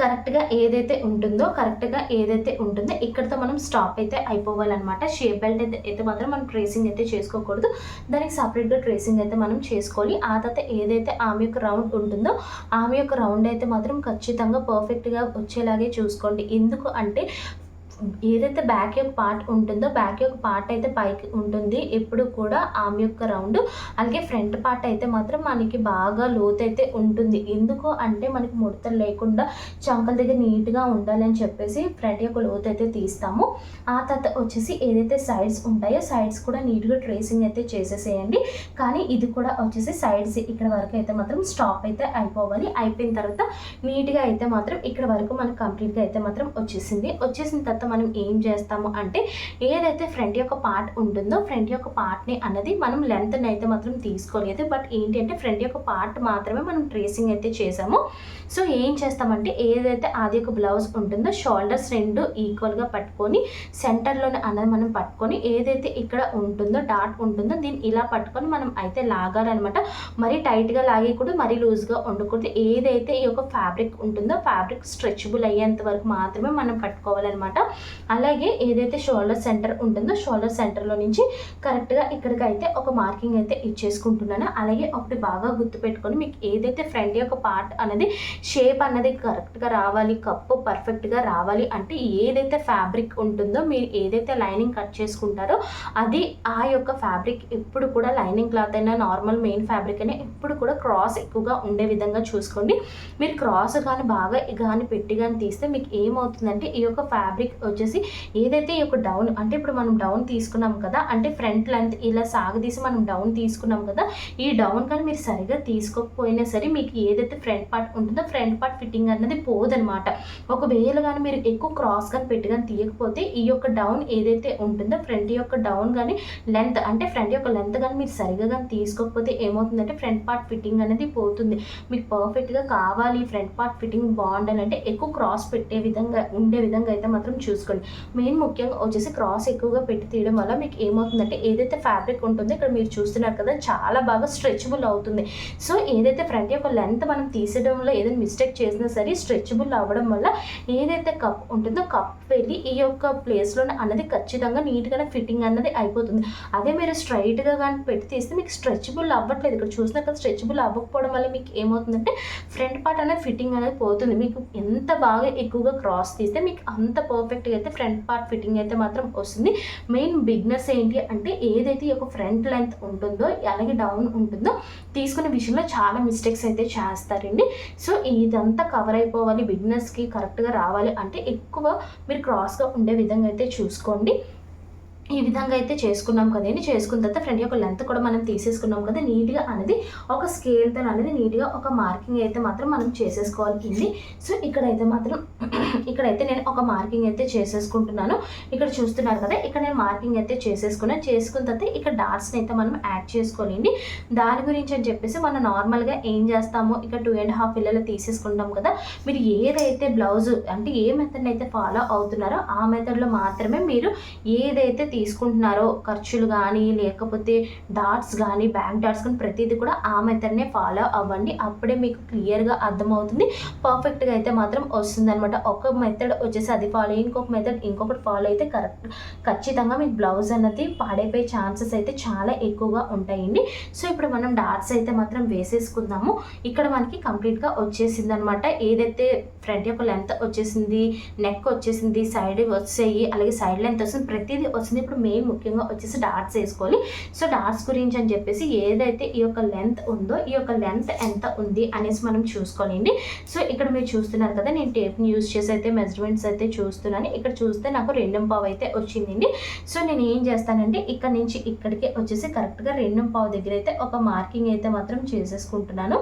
కరెక్ట్గా ఏదైతే ఉంటుందో కరెక్ట్గా ఏదైతే ఉంటుందో ఇక్కడతో మనం స్టాప్ అయితే అయిపోవాలన్నమాట. షేప్ బెల్ట్ అయితే అయితే మాత్రం మనం ట్రేసింగ్ అయితే చేసుకోకూడదు. దానికి సపరేట్గా ట్రేసింగ్ అయితే మనం చేసుకోవాలి. ఆ తర్వాత ఏదైతే ఆమె యొక్క రౌండ్ ఉంటుందో ఆమె యొక్క రౌండ్ అయితే మాత్రం ఖచ్చితంగా పర్ఫెక్ట్గా వచ్చేలాగే చూసుకోండి. ఎందుకు అంటే ఏదైతే బ్యాక్ యొక్క పార్ట్ ఉంటుందో బ్యాక్ యొక్క పార్ట్ అయితే పైకి ఉంటుంది. ఎప్పుడు కూడా ఆమె యొక్క రౌండ్ అలాగే ఫ్రంట్ పార్ట్ అయితే మాత్రం మనకి బాగా లోతు అయితే ఉంటుంది. ఎందుకు అంటే మనకి ముడతలు లేకుండా చంకల దగ్గర నీట్గా ఉండాలని చెప్పేసి ఫ్రంట్ యొక్క లోతు అయితే తీస్తాము. ఆ తర్వాత వచ్చేసి ఏదైతే సైడ్స్ ఉంటాయో సైడ్స్ కూడా నీట్గా ట్రేసింగ్ అయితే చేసేసేయండి. కానీ ఇది కూడా వచ్చేసి సైడ్స్ ఇక్కడ వరకు అయితే మాత్రం స్టాప్ అయితే అయిపోవాలి. అయిపోయిన తర్వాత నీట్గా అయితే మాత్రం ఇక్కడ వరకు మనకు కంప్లీట్గా అయితే మాత్రం వచ్చేసింది. వచ్చేసిన తర్వాత మనం ఏం చేస్తాము అంటే ఏదైతే ఫ్రంట్ యొక్క పార్ట్ ఉంటుందో ఫ్రంట్ యొక్క పార్ట్ని అన్నది మనం లెంత్ని అయితే మాత్రం తీసుకోలేదు. బట్ ఏంటి అంటే ఫ్రంట్ యొక్క పార్ట్ మాత్రమే మనం ట్రేసింగ్ అయితే చేసాము సో ఏం చేస్తామంటే ఏదైతే ఆది యొక్క బ్లౌజ్ ఉంటుందో షోల్డర్స్ రెండు ఈక్వల్గా పట్టుకొని సెంటర్లోనే అన్నది మనం పట్టుకొని ఏదైతే ఇక్కడ ఉంటుందో డాట్ ఉంటుందో దీన్ని ఇలా పట్టుకొని మనం అయితే లాగాలన్నమాట. మరీ టైట్గా లాగేయకూడదు మరీ లూజ్గా ఉండకూడదు. ఏదైతే ఈ యొక్క ఫ్యాబ్రిక్ ఉంటుందో ఫ్యాబ్రిక్ స్ట్రెచబుల్ అయ్యేంత వరకు మాత్రమే మనం పట్టుకోవాలన్నమాట. అలాగే ఏదైతే షోల్డర్ సెంటర్ ఉంటుందో షోల్డర్ సెంటర్లో నుంచి కరెక్ట్గా ఇక్కడికైతే ఒక మార్కింగ్ అయితే ఇచ్చేసుకుంటున్నాను. అలాగే ఒకటి బాగా గుర్తుపెట్టుకొని మీకు ఏదైతే ఫ్రంట్ యొక్క పార్ట్ అనేది షేప్ అన్నది కరెక్ట్గా రావాలి కప్పు పర్ఫెక్ట్గా రావాలి అంటే ఏదైతే ఫ్యాబ్రిక్ ఉంటుందో మీరు ఏదైతే లైనింగ్ కట్ చేసుకుంటారో అది ఆ యొక్క ఫ్యాబ్రిక్ ఎప్పుడు కూడా లైనింగ్ క్లాత్ అయినా నార్మల్ మెయిన్ ఫ్యాబ్రిక్ అయినా ఎప్పుడు కూడా క్రాస్ ఎక్కువగా ఉండే విధంగా చూసుకోండి. మీరు క్రాస్ కానీ బాగా కానీ పెట్టి కానీ తీస్తే మీకు ఏమవుతుందంటే ఈ యొక్క ఫ్యాబ్రిక్ వచ్చేసి ఏదైతే ఈ యొక్క డౌన్ అంటే ఇప్పుడు మనం డౌన్ తీసుకున్నాం కదా అంటే ఫ్రంట్ లెంత్ ఇలా సాగదీసి మనం డౌన్ తీసుకున్నాం కదా ఈ డౌన్ కానీ మీరు సరిగా తీసుకోకపోయినా సరే మీకు ఏదైతే ఫ్రంట్ పార్ట్ ఉంటుందో ఫ్రంట్ పార్ట్ ఫిట్టింగ్ అన్నది పోదనమాట ఒకవేళ కానీ మీరు ఎక్కువ క్రాస్ కానీ పెట్టి కానీ తీయకపోతే ఈ యొక్క డౌన్ ఏదైతే ఉంటుందో ఫ్రంట్ యొక్క డౌన్ కానీ లెంత్ అంటే ఫ్రంట్ యొక్క లెంత్ కానీ మీరు సరిగా కానీ తీసుకోకపోతే ఏమవుతుందంటే ఫ్రంట్ పార్ట్ ఫిట్టింగ్ అనేది పోతుంది. మీకు పర్ఫెక్ట్గా కావాలి ఫ్రంట్ పార్ట్ ఫిట్టింగ్ బాగుండాలంటే ఎక్కువ క్రాస్ పెట్టే విధంగా ఉండే విధంగా అయితే మాత్రం చూసుకోండి. మెయిన్ ముఖ్యంగా వచ్చేసి క్రాస్ ఎక్కువగా పెట్టి తీయడం వల్ల మీకు ఏమవుతుందంటే ఏదైతే ఫ్యాబ్రిక్ ఉంటుందో ఇక్కడ మీరు చూస్తున్నారు కదా చాలా బాగా స్ట్రెచబుల్ అవుతుంది. సో ఏదైతే ఫ్రంట్ యొక్క లెంత్ మనం తీసేయడంలో ఏదైనా మిస్టేక్ చేసినా సరే స్ట్రెచబుల్ అవ్వడం వల్ల ఏదైతే కప్ ఉంటుందో కప్ వెళ్ళి ఈ యొక్క ప్లేస్లో అన్నది ఖచ్చితంగా నీట్గానే ఫిట్టింగ్ అన్నది అయిపోతుంది. అదే మీరు స్ట్రైట్గా కానీ పెట్టి తీస్తే మీకు స్ట్రెచబుల్ అవ్వట్లేదు. ఇక్కడ చూసినా కదా స్ట్రెచబుల్ అవ్వకపోవడం వల్ల మీకు ఏమవుతుందంటే ఫ్రంట్ పార్ట్ అనేది ఫిట్టింగ్ అనేది పోతుంది. మీకు ఎంత బాగా ఎక్కువగా క్రాస్ తీస్తే మీకు అంత పర్ఫెక్ట్ పర్ఫెక్ట్గా అయితే ఫ్రంట్ పార్ట్ ఫిట్టింగ్ అయితే మాత్రం వస్తుంది. మెయిన్ బిగ్నెస్ ఏంటి అంటే ఏదైతే ఈ ఫ్రంట్ లెంత్ ఉంటుందో అలాగే డౌన్ ఉంటుందో తీసుకునే విషయంలో చాలా మిస్టేక్స్ అయితే చేస్తారండి. సో ఇదంతా కవర్ అయిపోవాలి బిగ్నెస్కి కరెక్ట్గా రావాలి అంటే ఎక్కువ మీరు క్రాస్గా ఉండే విధంగా అయితే చూసుకోండి. ఈ విధంగా అయితే చేసుకున్నాం కదండి చేసుకున్న తర్వాత ఫ్రంట్ యొక్క లెంత్ కూడా మనం తీసేసుకున్నాం కదా నీట్గా అనేది ఒక స్కేల్తో అనేది నీట్గా ఒక మార్కింగ్ అయితే మాత్రం మనం చేసేసుకోవాల్సింది సో ఇక్కడైతే మాత్రం <clears throat> ఇక్కడైతే నేను ఒక మార్కింగ్ అయితే చేసేసుకుంటున్నాను. ఇక్కడ చూస్తున్నారు కదా ఇక్కడ నేను మార్కింగ్ అయితే చేసేసుకున్నాను చేసుకున్న తర్వాత ఇక్కడ డాట్స్ని అయితే మనం యాడ్ చేసుకోలేండి దాని గురించి అని చెప్పేసి మనం నార్మల్గా ఏం చేస్తామో ఇక్కడ టూ అండ్ హాఫ్ పిల్లలు తీసేసుకుంటాం కదా. మీరు ఏదైతే బ్లౌజ్ అంటే ఏ మెథడ్ని అయితే ఫాలో అవుతున్నారో ఆ మెథడ్లో మాత్రమే మీరు ఏదైతే తీసుకుంటున్నారో ఖర్చులు కానీ లేకపోతే డాట్స్ కానీ బ్యాంక్ డాట్స్ కానీ ప్రతిదీ కూడా ఆ మెథడ్నే ఫాలో అవ్వండి. అప్పుడే మీకు క్లియర్గా అర్థమవుతుంది. పర్ఫెక్ట్గా అయితే మాత్రం వస్తుంది అనమాట ఒక మెథడ్ వచ్చేసి అది ఫాలో ఇంకొక మెథడ్ ఇంకొకటి ఫాలో అయితే కరెక్ట్ ఖచ్చితంగా మీకు బ్లౌజ్ అన్నది పాడైపోయే ఛాన్సెస్ అయితే చాలా ఎక్కువగా ఉంటాయండి. సో ఇప్పుడు మనం డాట్స్ అయితే మాత్రం వేసేసుకుందాము. ఇక్కడ మనకి కంప్లీట్గా వచ్చేసింది అనమాట ఏదైతే ఫ్రంట్ యొక్క లెంత్ వచ్చేసింది నెక్ వచ్చేసింది సైడ్ వచ్చాయి అలాగే సైడ్ లెంత్ వస్తుంది ప్రతిదీ వస్తుంది. ఇప్పుడు మెయిన్ ముఖ్యంగా వచ్చేసి డాట్స్ వేసుకోవాలి. సో డాట్స్ గురించి అని చెప్పేసి ఏదైతే ఈ యొక్క లెంత్ ఉందో ఈ యొక్క లెంత్ ఎంత ఉంది అనేసి మనం చూసుకోవాలండి. సో ఇక్కడ మీరు చూస్తున్నారు కదా నేను టేప్ని యూజ్ చేసి అయితే మెజర్మెంట్స్ అయితే చూస్తున్నాను. ఇక్కడ చూస్తే నాకు రెండు పావు అయితే వచ్చిందండి. సో నేను ఏం చేస్తానంటే ఇక్కడ నుంచి ఇక్కడికి వచ్చేసి కరెక్ట్గా రెండు పావు దగ్గర అయితే ఒక మార్కింగ్ అయితే మాత్రం చేసేసుకుంటున్నాను.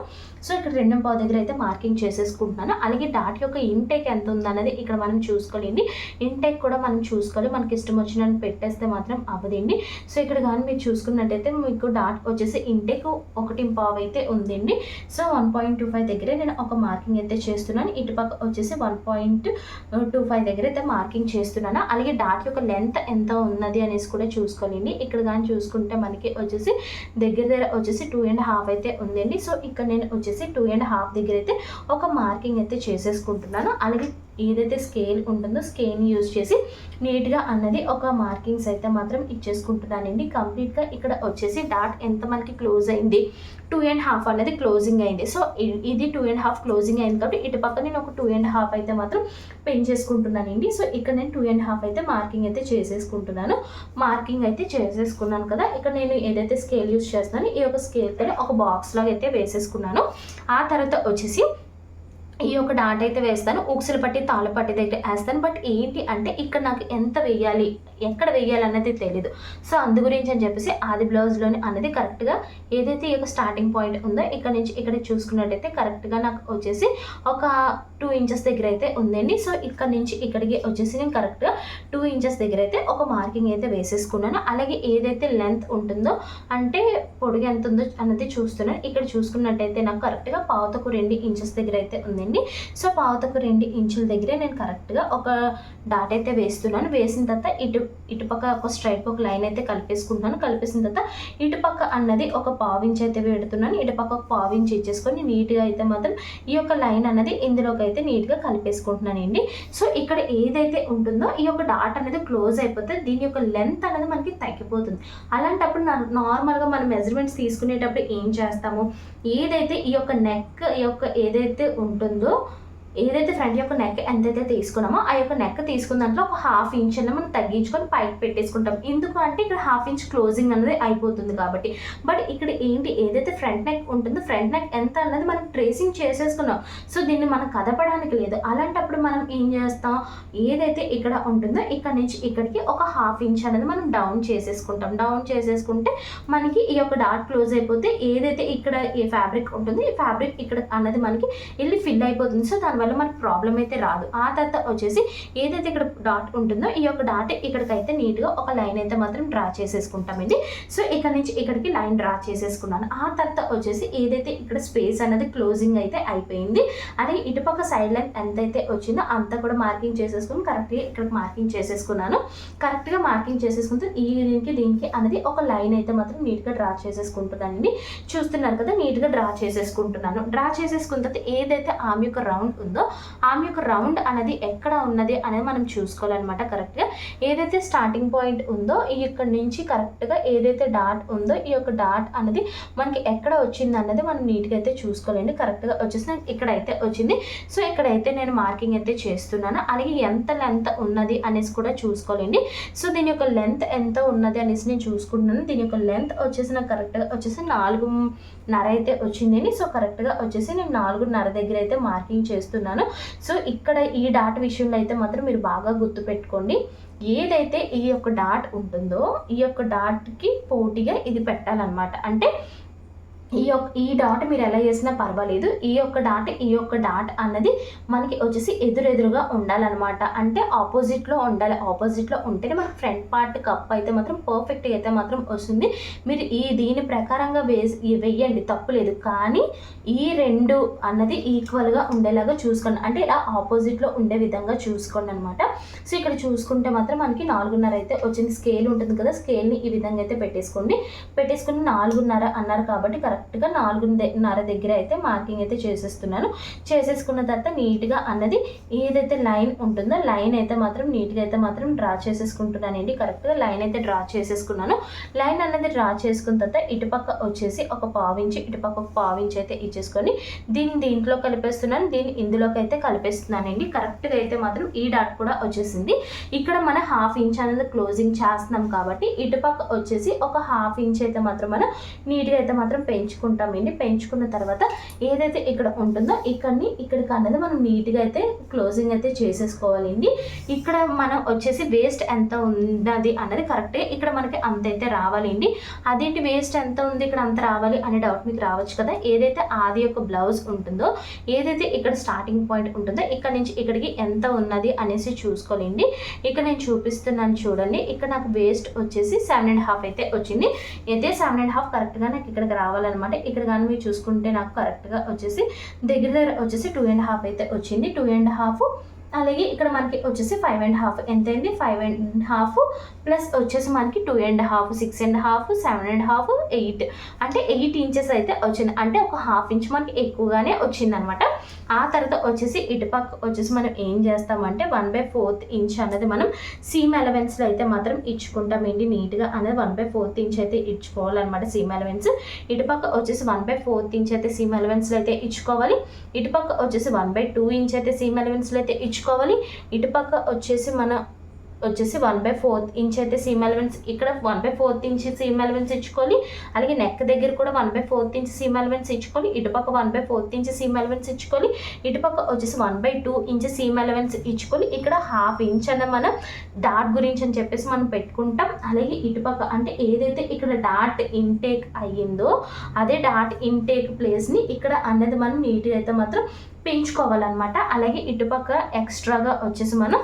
సో ఇక్కడ రెండు పావు దగ్గర అయితే మార్కింగ్ చేసేసుకుంటున్నాను. అలాగే డాట్ యొక్క ఇంటేక్ ఎంత ఉందన్నది ఇక్కడ మనం చూసుకోలేండి ఇంటేక్ కూడా మనం చూసుకోవాలి. మనకి ఇష్టం వచ్చిన పెట్టేసి చేస్తే మాత్రం అవ్వదండి. సో ఇక్కడ కానీ మీరు చూసుకున్నట్టయితే మీకు డాట్ వచ్చేసి ఇంటేక్ ఒకటి పావు అయితే ఉందండి. So one point two five దగ్గరే నేను ఒక మార్కింగ్ అయితే చేస్తున్నాను. ఇటుపక్క వచ్చేసి వన్ పాయింట్ టూ ఫైవ్ దగ్గర అయితే మార్కింగ్ చేస్తున్నాను. అలాగే డాట్ యొక్క లెంత్ ఎంత ఉన్నది అనేసి కూడా చూసుకోనండి ఇక్కడ కానీ చూసుకుంటే మనకి వచ్చేసి దగ్గర దగ్గర వచ్చేసి టూ అండ్ హాఫ్ అయితే ఉందండి. సో ఇక్కడ నేను వచ్చేసి టూ అండ్ హాఫ్ దగ్గర అయితే ఒక మార్కింగ్ అయితే చేసేసుకుంటున్నాను. అలాగే ఏదైతే స్కేల్ ఉంటుందో స్కేల్ని యూజ్ చేసి నీట్గా అన్నది ఒక మార్కింగ్స్ అయితే మాత్రం ఇచ్చేసుకుంటున్నానండి. కంప్లీట్గా ఇక్కడ వచ్చేసి డాట్ ఎంత మనకి క్లోజ్ అయింది? టూ అండ్ హాఫ్ అనేది క్లోజింగ్ అయింది. సో ఇది టూ అండ్ హాఫ్ క్లోజింగ్ అయింది కాబట్టి ఇటు పక్క నేను ఒక టూ అండ్ హాఫ్ అయితే మాత్రం పెంచేసుకుంటున్నానండి. సో ఇక్కడ నేను టూ అండ్ హాఫ్ అయితే మార్కింగ్ అయితే చేసేసుకుంటున్నాను. మార్కింగ్ అయితే చేసేసుకున్నాను కదా. ఇక్కడ నేను ఏదైతే స్కేల్ యూజ్ చేస్తున్నానో ఈ యొక్క స్కేల్తో ఒక బాక్స్ లాగా అయితే వేసేసుకున్నాను. ఆ తర్వాత వచ్చేసి ఈ యొక్క డాట్ అయితే వేస్తాను. ఉక్సులు పట్టి తాళపట్టి దగ్గర వేస్తాను. బట్ ఏంటి అంటే ఇక్కడ నాకు ఎంత వేయాలి ఎక్కడ వేయాలి అన్నది తెలియదు సో అందు గురించి అని చెప్పేసి ఆది బ్లౌజ్లోని అనేది కరెక్ట్గా ఏదైతే ఈ యొక్క స్టార్టింగ్ పాయింట్ ఉందో ఇక్కడ నుంచి ఇక్కడ చూసుకున్నట్టయితే కరెక్ట్గా నాకు వచ్చేసి ఒక టూ ఇంచెస్ దగ్గర అయితే ఉందండి. సో ఇక్కడ నుంచి ఇక్కడికి వచ్చేసి నేను కరెక్ట్గా టూ ఇంచెస్ దగ్గర అయితే ఒక మార్కింగ్ అయితే వేసేసుకున్నాను. అలాగే ఏదైతే లెంత్ ఉంటుందో అంటే పొడుగు ఎంత ఉందో అన్నది చూస్తున్నాను. ఇక్కడ చూసుకున్నట్టయితే నాకు కరెక్ట్గా పావుతకు రెండు ఇంచెస్ దగ్గర అయితే ఉందండి. సో పావుతకు రెండు ఇంచుల దగ్గరే నేను కరెక్ట్గా ఒక డాట్ అయితే వేస్తున్నాను. వేసిన తర్వాత ఇటు ఇటుపక్క ఒక స్ట్రైట్ ఒక లైన్ అయితే కలిపేసుకుంటున్నాను. కలిపేసిన తర్వాత ఇటుపక్క అన్నది ఒక పావించి అయితే పెడుతున్నాను. ఇటుపక్క ఒక పావించి ఇచ్చేసుకొని నీట్గా అయితే మాత్రం ఈ యొక్క లైన్ అన్నది ఇందులోకి అయితే నీట్గా కలిపేసుకుంటున్నానండి. సో ఇక్కడ ఏదైతే ఉంటుందో ఈ యొక్క డాట్ అనేది క్లోజ్ అయిపోతే దీని యొక్క లెంత్ అనేది మనకి తగ్గిపోతుంది. అలాంటప్పుడు నార్మల్గా మనం మెజర్మెంట్స్ తీసుకునేటప్పుడు ఏం చేస్తాము? ఏదైతే ఈ యొక్క నెక్ ఈ యొక్క ఏదైతే ఉంటుందో ఏదైతే ఫ్రంట్ యొక్క నెక్ ఎంతైతే తీసుకున్నామో ఆ యొక్క నెక్ తీసుకున్న దాంట్లో ఒక హాఫ్ ఇంచ్ అన్న మనం తగ్గించుకొని పైకి పెట్టేసుకుంటాం. ఎందుకు అంటే ఇక్కడ హాఫ్ ఇంచ్ క్లోజింగ్ అనేది అయిపోతుంది కాబట్టి. బట్ ఇక్కడ ఏంటి? ఏదైతే ఫ్రంట్ నెక్ ఉంటుందో ఫ్రంట్ నెక్ ఎంత అన్నది మనం ట్రేసింగ్ చేసేసుకున్నాం. సో దీన్ని మనం కదపడానికి లేదు. అలాంటప్పుడు మనం ఏం చేస్తాం? ఏదైతే ఇక్కడ ఉంటుందో ఇక్కడ నుంచి ఇక్కడికి ఒక హాఫ్ ఇంచ్ అనేది మనం డౌన్ చేసేసుకుంటాం. డౌన్ చేసేసుకుంటే మనకి ఈ యొక్క డాట్ క్లోజ్ అయిపోతే ఏదైతే ఇక్కడ ఈ ఫ్యాబ్రిక్ ఉంటుందో ఈ ఫ్యాబ్రిక్ ఇక్కడ అన్నది మనకి వెళ్ళి ఫిల్ అయిపోతుంది. సో దానివల్ల మనకి ప్రాబ్లం అయితే రాదు. ఆ తర్వాత వచ్చేసి ఏదైతే ఇక్కడ డాట్ ఉంటుందో ఈ యొక్క డాట్ ఇక్కడికైతే నీట్గా ఒక లైన్ అయితే మాత్రం డ్రా చేసేసుకుంటామండి సో ఇక్కడ నుంచి ఇక్కడికి లైన్ డ్రా చేసేసుకున్నాను. ఆ తర్వాత వచ్చేసి ఏదైతే ఇక్కడ స్పేస్ అనేది క్లోజింగ్ అయితే అయిపోయింది అలాగే ఇటుపక్క సైడ్ లైన్ ఎంతైతే వచ్చిందో అంతా కూడా మార్కింగ్ చేసేసుకుని కరెక్ట్గా ఇక్కడ మార్కింగ్ చేసేసుకున్నాను. కరెక్ట్గా మార్కింగ్ చేసేసుకుంటే ఈ దీనికి దీనికి అనేది ఒక లైన్ అయితే మాత్రం నీట్గా డ్రా చేసేసుకుంటున్నానండి. చూస్తున్నారు కదా నీట్గా డ్రా చేసేసుకుంటున్నాను. డ్రా చేసేసుకున్న తర్వాత ఏదైతే ఆమె యొక్క రౌండ్ ఉందో ఆమె యొక్క రౌండ్ అనేది ఎక్కడ ఉన్నది అనేది మనం చూసుకోవాలన్నమాట కరెక్ట్గా ఏదైతే స్టార్టింగ్ పాయింట్ ఉందో ఈ ఇక్కడ నుంచి కరెక్ట్గా ఏదైతే డాట్ ఉందో ఈ యొక్క డాట్ అనేది మనకి ఎక్కడ వచ్చింది అన్నది మనం నీట్గా అయితే చూసుకోవాలండి కరెక్ట్గా వచ్చేసి నాకు ఇక్కడైతే వచ్చింది. సో ఇక్కడైతే నేను మార్కింగ్ అయితే చేస్తున్నాను. అలాగే ఎంత లెంత్ ఉన్నది అనేసి కూడా చూసుకోవాలండి. సో దీని యొక్క లెంత్ ఎంత ఉన్నది అనేసి నేను చూసుకుంటున్నాను. దీని యొక్క లెంత్ వచ్చేసి నాకు కరెక్ట్గా వచ్చేసి నాలుగు నర అయితే వచ్చిందని సో కరెక్ట్గా వచ్చేసి నేను నాలుగున్నర దగ్గర అయితే మార్కింగ్ చేస్తున్నాను. సో ఇక్కడ ఈ డాట్ విషయంలో అయితే మాత్రం మీరు బాగా గుర్తుపెట్టుకోండి. ఏదైతే ఈ యొక్క డాట్ ఉంటుందో ఈ యొక్క డాట్కి పోటీగా ఇది పెట్టాలన్నమాట. అంటే ఈ యొక్క ఈ డాట్ మీరు ఎలా చేసినా పర్వాలేదు. ఈ యొక్క డాట్ ఈ యొక్క డాట్ అన్నది మనకి వచ్చేసి ఎదురెదురుగా ఉండాలన్నమాట. అంటే ఆపోజిట్లో ఉండాలి. ఆపోజిట్లో ఉంటేనే మనకి ఫ్రంట్ పార్ట్ కప్ అయితే మాత్రం పర్ఫెక్ట్గా అయితే మాత్రం వస్తుంది. మీరు ఈ దీని ప్రకారంగా వేసి వెయ్యండి తప్పులేదు కానీ ఈ రెండు అన్నది ఈక్వల్గా ఉండేలాగా చూసుకోండి. అంటే ఇలా ఆపోజిట్లో ఉండే విధంగా చూసుకోండి అనమాట సో ఇక్కడ చూసుకుంటే మాత్రం మనకి నాలుగున్నర అయితే వచ్చింది. స్కేల్ ఉంటుంది కదా. స్కేల్ని ఈ విధంగా అయితే పెట్టేసుకోండి. పెట్టేసుకుని నాలుగున్నర అన్నారు కాబట్టి కరెక్ట్ కరెక్ట్గా నాలుగున్నర దగ్గర అయితే మార్కింగ్ అయితే చేసేస్తున్నాను. చేసేసుకున్న తర్వాత నీట్గా అన్నది ఏదైతే లైన్ ఉంటుందో లైన్ అయితే మాత్రం నీట్గా అయితే మాత్రం డ్రా చేసేసుకుంటున్నానండి. కరెక్ట్గా లైన్ అయితే డ్రా చేసేసుకున్నాను. లైన్ అన్నది డ్రా చేసుకున్న తర్వాత ఇటుపక్క వచ్చేసి ఒక పావించి ఇటుపక్క ఒక పావించి అయితే ఇచ్చేసుకొని దీన్ని దీంట్లో కలిపేస్తున్నాను. దీన్ని ఇందులోకి అయితే కలిపేస్తున్నానండి. కరెక్ట్గా అయితే మాత్రం ఈ డాట్ కూడా వచ్చేసింది. ఇక్కడ మన హాఫ్ ఇంచ్ అనేది క్లోజింగ్ చేస్తున్నాం కాబట్టి ఇటుపక్క వచ్చేసి ఒక హాఫ్ ఇంచ్ అయితే మాత్రం మనం నీట్గా అయితే మాత్రం పెంచుకుంటామండి పెంచుకున్న తర్వాత ఏదైతే ఇక్కడ ఉంటుందో ఇక్కడిని ఇక్కడికి అన్నది మనం నీట్గా అయితే క్లోజింగ్ అయితే చేసేసుకోవాలండి ఇక్కడ మనం వచ్చేసి వేస్ట్ ఎంత ఉన్నది అన్నది కరెక్టే. ఇక్కడ మనకి అంత అయితే రావాలండి అదేంటి వేస్ట్ ఎంత ఉంది? ఇక్కడ అంత రావాలి అనే డౌట్ మీకు రావచ్చు కదా. ఏదైతే ఆది యొక్క బ్లౌజ్ ఉంటుందో ఏదైతే ఇక్కడ స్టార్టింగ్ పాయింట్ ఉంటుందో ఇక్కడ నుంచి ఇక్కడికి ఎంత ఉన్నది అనేసి చూసుకోలేండి ఇక్కడ నేను చూపిస్తున్నాను చూడండి. ఇక్కడ నాకు వేస్ట్ వచ్చేసి సెవెన్ అండ్ హాఫ్ అయితే వచ్చింది. అయితే సెవెన్ అండ్ హాఫ్ కరెక్ట్గా నాకు ఇక్కడికి అనమాట ఇక్కడ కానీ మీరు చూసుకుంటే నాకు కరెక్ట్గా వచ్చేసి దగ్గర దగ్గర వచ్చేసి టూ అండ్ హాఫ్ అయితే వచ్చింది. టూ అండ్ హాఫ్ అలాగే ఇక్కడ మనకి వచ్చేసి ఫైవ్ అండ్ హాఫ్ ఎంత అయింది? ఫైవ్ అండ్ హాఫ్ ప్లస్ వచ్చేసి మనకి two and half six and half seven and half eight అంటే ఎయిట్ ఇంచెస్ అయితే వచ్చింది. అంటే ఒక హాఫ్ ఇంచ్ మనకి ఎక్కువగానే వచ్చింది అనమాట ఆ తర్వాత వచ్చేసి ఇటుపక్క వచ్చేసి మనం ఏం చేస్తామంటే వన్ బై ఫోర్త్ ఇంచ్ అన్నది మనం సీమ్ ఎలవెన్స్లో అయితే మాత్రం ఇచ్చుకుంటామండి. నీట్గా అనేది వన్ బై ఫోర్త్ ఇంచ్ అయితే ఇచ్చుకోవాలన్నమాట సీమ్ ఎలవెన్స్ ఇటుపక్క వచ్చేసి వన్ బై ఫోర్త్ ఇంచ్ అయితే సీమ్ ఎలవెన్స్లో అయితే ఇచ్చుకోవాలి. ఇటుపక్క వచ్చేసి వన్ బై టూ ఇంచ్ అయితే సీమ్ ఎలవెన్స్లో అయితే ఇచ్చుకోవాలి. ఇటుపక్క వచ్చేసి మన వచ్చేసి వన్ బై ఫోర్త్ ఇంచ్ అయితే సీమ్ ఎలవెన్స్ ఇక్కడ one by fourth inch seam allowance ఇచ్చుకోవాలి అలాగే నెక్ దగ్గర కూడా one by fourth inch seam allowance ఇచ్చుకోవాలి ఇటుపక్క one by fourth inch seam allowance ఇచ్చుకోవాలి ఇటుపక్క వచ్చేసి one by two inch seam allowance ఇచ్చుకోవాలి ఇక్కడ హాఫ్ ఇంచ్ అన్న మనం డాట్ గురించి అని చెప్పేసి మనం పెట్టుకుంటాం. అలాగే ఇటుపక్క అంటే ఏదైతే ఇక్కడ డాట్ ఇంటేక్ అయ్యిందో అదే డాట్ ఇంటేక్ ప్లేస్ని ఇక్కడ అన్నది మనం నీట్గా అయితే మాత్రం పెంచుకోవాలన్నమాట. అలాగే ఇటుపక్క ఎక్స్ట్రాగా వచ్చేసి మనం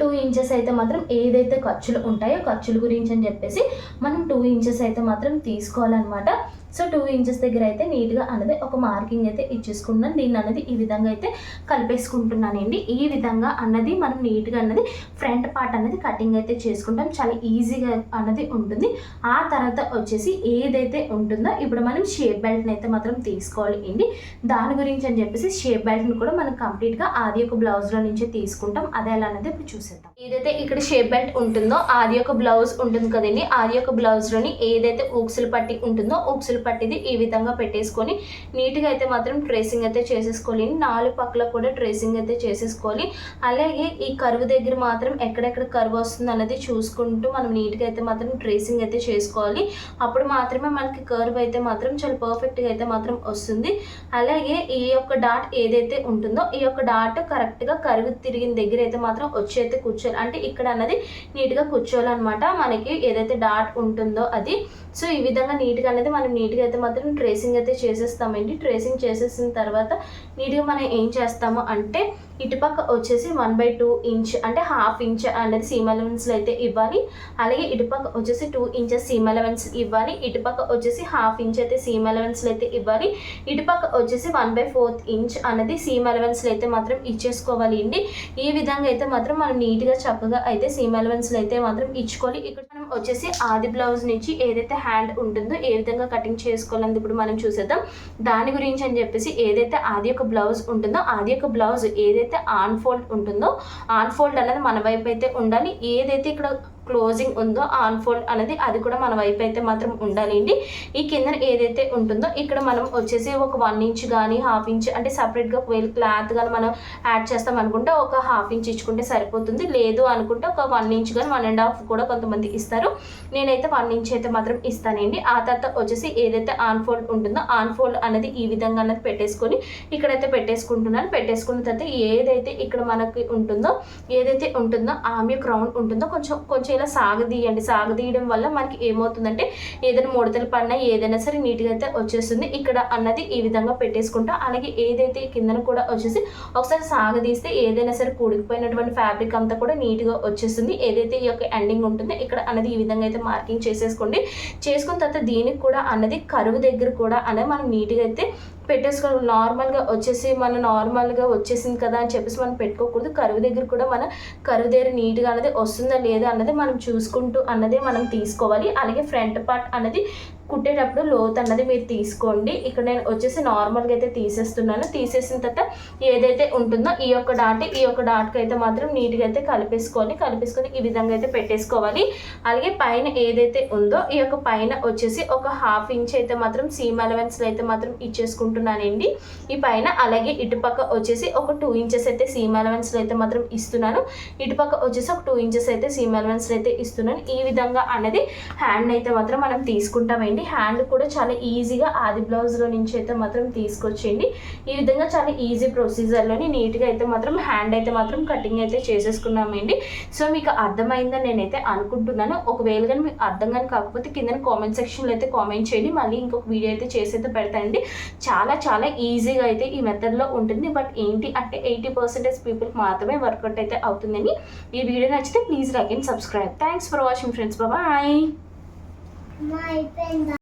టూ ఇంచెస్ అయితే మాత్రం ఏదైతే ఖర్చులు ఉంటాయో ఖర్చుల గురించి అని చెప్పేసి మనం టూ ఇంచెస్ అయితే మాత్రం తీసుకోవాలన్నమాట. సో టూ ఇంచెస్ దగ్గర అయితే నీట్గా అనేది ఒక మార్కింగ్ అయితే ఇచ్చేసుకుంటున్నాను. దీన్ని అనేది ఈ విధంగా అయితే కలిపేసుకుంటున్నానండి. ఈ విధంగా అన్నది మనం నీట్గా అన్నది ఫ్రంట్ పార్ట్ అనేది కటింగ్ అయితే చేసుకుంటాం. చాలా ఈజీగా అన్నది ఉంటుంది. ఆ తర్వాత వచ్చేసి ఏదైతే ఉంటుందో ఇప్పుడు మనం షేప్ బెల్ట్ని అయితే మాత్రం తీసుకోవాలి అండి. దాని గురించి అని చెప్పేసి షేప్ బెల్ట్ని కూడా మనం కంప్లీట్గా ఆది యొక్క బ్లౌజ్లో నుంచే తీసుకుంటాం. అదే ఎలా అనేది ఇప్పుడు చూసేద్దాం. ఏదైతే ఇక్కడ షేప్ బెల్ట్ ఉంటుందో ఆది యొక్క బ్లౌజ్ ఉంటుంది కదండి ఆది యొక్క బ్లౌజ్లోని ఏదైతే ఊక్సులు పట్టి ఉంటుందో ఊక్సులు పట్టిది ఈ విధంగా పెట్టేసుకొని నీట్గా అయితే మాత్రం ట్రేసింగ్ అయితే చేసేసుకోవాలి. నాలుగు పక్కల కూడా ట్రేసింగ్ అయితే చేసేసుకోవాలి. అలాగే ఈ కరువు దగ్గర మాత్రం ఎక్కడెక్కడ కరువు వస్తుంది అన్నది చూసుకుంటూ మనం నీట్గా అయితే మాత్రం ట్రేసింగ్ అయితే చేసుకోవాలి. అప్పుడు మాత్రమే మనకి కర్వ్ అయితే మాత్రం చాలా పర్ఫెక్ట్గా అయితే మాత్రం వస్తుంది. అలాగే ఈ యొక్క డాట్ ఏదైతే ఉంటుందో ఈ యొక్క డాట్ కరెక్ట్గా కరువు తిరిగిన దగ్గర అయితే మాత్రం వచ్చి అయితే కూర్చోవాలి అంటే ఇక్కడ అన్నది నీట్గా కూర్చోవాలన్నమాట. మనకి ఏదైతే డాట్ ఉంటుందో అది. సో ఈ విధంగా నీట్గా అనేది మనం నీట్గా అయితే మాత్రం ట్రేసింగ్ అయితే చేసేస్తామండి. ట్రేసింగ్ చేసేసిన తర్వాత నీట్గా మనం ఏం చేస్తాము అంటే ఇటుపక్క వచ్చేసి వన్ బై టూ ఇంచ్ అంటే హాఫ్ ఇంచ్ అనేది సీమ్ అలవెన్స్లో అయితే ఇవ్వాలి. అలాగే ఇటుపక్క వచ్చేసి టూ ఇంచెస్ సీమ్ అలవెన్స్ ఇవ్వాలి. ఇటుపక్క వచ్చేసి హాఫ్ ఇంచ్ అయితే సీమ్ అలవెన్స్లో అయితే ఇవ్వాలి. ఇటుపక్క వచ్చేసి వన్ బై ఫోర్త్ ఇంచ్ అనేది సీమ్ అలవెన్స్లో అయితే మాత్రం ఇచ్చేసుకోవాలి అండి. ఈ విధంగా అయితే మాత్రం మనం నీట్గా చక్కగా అయితే సీమ్ అలవెన్స్లో అయితే మాత్రం ఇచ్చుకోవాలి. ఇక్కడ మనం వచ్చేసి ఆది బ్లౌజ్ నుంచి ఏదైతే హ్యాండ్ ఉంటుందో ఏ విధంగా కటింగ్ చేసుకోవాలని ఇప్పుడు మనం చూసేద్దాం. దాని గురించి అని చెప్పేసి ఏదైతే ఆది యొక్క బ్లౌజ్ ఉంటుందో ఆది యొక్క బ్లౌజ్ ఏదైతే ఆన్ ఫోల్డ్ ఉంటుందో ఆన్ ఫోల్డ్ అనేది మన వైపు అయితే ఉండాలి. ఏదైతే ఇక్కడ క్లోజింగ్ ఉందో ఆన్ ఫోల్డ్ అనేది అది కూడా మన వైపు అయితే మాత్రం ఉండాలండి. ఈ కింద ఏదైతే ఉంటుందో ఇక్కడ మనం వచ్చేసి ఒక వన్ ఇంచ్ కానీ హాఫ్ ఇంచ్ అంటే సపరేట్గా ఒకవేళ క్లాత్ కానీ మనం యాడ్ చేస్తాం అనుకుంటే ఒక హాఫ్ ఇంచ్ ఇచ్చుకుంటే సరిపోతుంది. లేదు అనుకుంటే ఒక వన్ ఇంచ్ కానీ వన్ అండ్ హాఫ్ కూడా కొంతమంది ఇస్తారు. నేనైతే వన్ ఇంచ్ అయితే మాత్రం ఇస్తానండి. ఆ తర్వాత వచ్చేసి ఏదైతే ఆన్ ఫోల్డ్ ఉంటుందో ఆన్ ఫోల్డ్ అనేది ఈ విధంగా అనేది పెట్టేసుకొని ఇక్కడైతే పెట్టేసుకుంటున్నాను. పెట్టేసుకున్న తర్వాత ఏదైతే ఇక్కడ మనకి ఉంటుందో ఏదైతే ఉంటుందో ఆమె క్రౌన్ ఉంటుందో కొంచెం కొంచెం కొంచెం ఇలా సాగదీయండి. సాగదీయడం వల్ల మనకి ఏమవుతుందంటే ఏదైనా ముడతలు పడినా ఏదైనా సరే నీట్గా అయితే వచ్చేస్తుంది. ఇక్కడ అన్నది ఈ విధంగా పెట్టేసుకుంటా. అలాగే ఏదైతే కిందన కూడా వచ్చేసి ఒకసారి సాగదీస్తే ఏదైనా సరే కూడికిపోయినటువంటి ఫ్యాబ్రిక్ అంతా కూడా నీట్గా వచ్చేస్తుంది. ఏదైతే ఈ యొక్క ఎండింగ్ ఉంటుందో ఇక్కడ అన్నది ఈ విధంగా అయితే మార్కింగ్ చేసేసుకోండి. చేసుకున్న తర్వాత దీనికి కూడా అన్నది కరువు దగ్గర కూడా అనేది మనం నీట్గా అయితే పెట్టేసుకోవాలి నార్మల్గా వచ్చేసి మన నార్మల్గా వచ్చేసింది కదా అని చెప్పేసి మనం పెట్టుకోకూడదు. కరువు దగ్గర కూడా మన కరువు దగ్గర నీట్గా అనేది వస్తుందా లేదా అన్నది మనం చూసుకుంటూ అన్నదే మనం తీసుకోవాలి. అలాగే ఫ్రంట్ పార్ట్ అన్నది కుట్టేటప్పుడు లోత్ అన్నది మీరు తీసుకోండి. ఇక్కడ నేను వచ్చేసి నార్మల్గా అయితే తీసేస్తున్నాను. తీసేసిన తర్వాత ఏదైతే ఉంటుందో ఈ యొక్క డాట్ ఈ యొక్క డాట్కి అయితే మాత్రం నీట్గా అయితే కలిపేసుకొని కలిపేసుకొని ఈ విధంగా అయితే పెట్టేసుకోవాలి. అలాగే పైన ఏదైతే ఉందో ఈ యొక్క పైన వచ్చేసి ఒక హాఫ్ ఇంచ్ అయితే మాత్రం సీమ్ అలవెన్స్లో అయితే మాత్రం ఇచ్చేసుకుంటున్నానండి. ఈ పైన అలాగే ఇటుపక్క వచ్చేసి ఒక టూ ఇంచెస్ అయితే సీమ్ అలవెన్స్లో అయితే మాత్రం ఇస్తున్నాను. ఇటుపక్క వచ్చేసి ఒక టూ ఇంచెస్ అయితే సీమ్ అలవెన్స్లో అయితే ఇస్తున్నాను. ఈ విధంగా అనేది హ్యాండ్ అయితే మాత్రం మనం తీసుకుంటామండి. హ్యాండ్ కూడా చాలా ఈజీగా ఆది బ్లౌజ్లో నుంచి అయితే మాత్రం తీసుకొచ్చేయండి. ఈ విధంగా చాలా ఈజీ ప్రొసీజర్లోని నీట్గా అయితే మాత్రం హ్యాండ్ అయితే మాత్రం కటింగ్ అయితే చేసేసుకున్నామండి. సో మీకు అర్థమైందని నేనైతే అనుకుంటున్నాను. ఒకవేళ కానీ మీకు అర్థం కానీ కాకపోతే కింద కామెంట్ సెక్షన్లో అయితే కామెంట్ చేయండి. మళ్ళీ ఇంకొక వీడియో అయితే చేసి అయితే పెడతానండి. చాలా చాలా ఈజీగా అయితే ఈ మెథడ్లో ఉంటుంది. బట్ ఏంటి అంటే ఎయిటీ పర్సెంటేజ్ పీపుల్కి మాత్రమే వర్కౌట్ అయితే అవుతుందని ఈ వీడియో నచ్చితే please like and subscribe. Thanks for watching friends బాబాయ్ అయిపోయిందా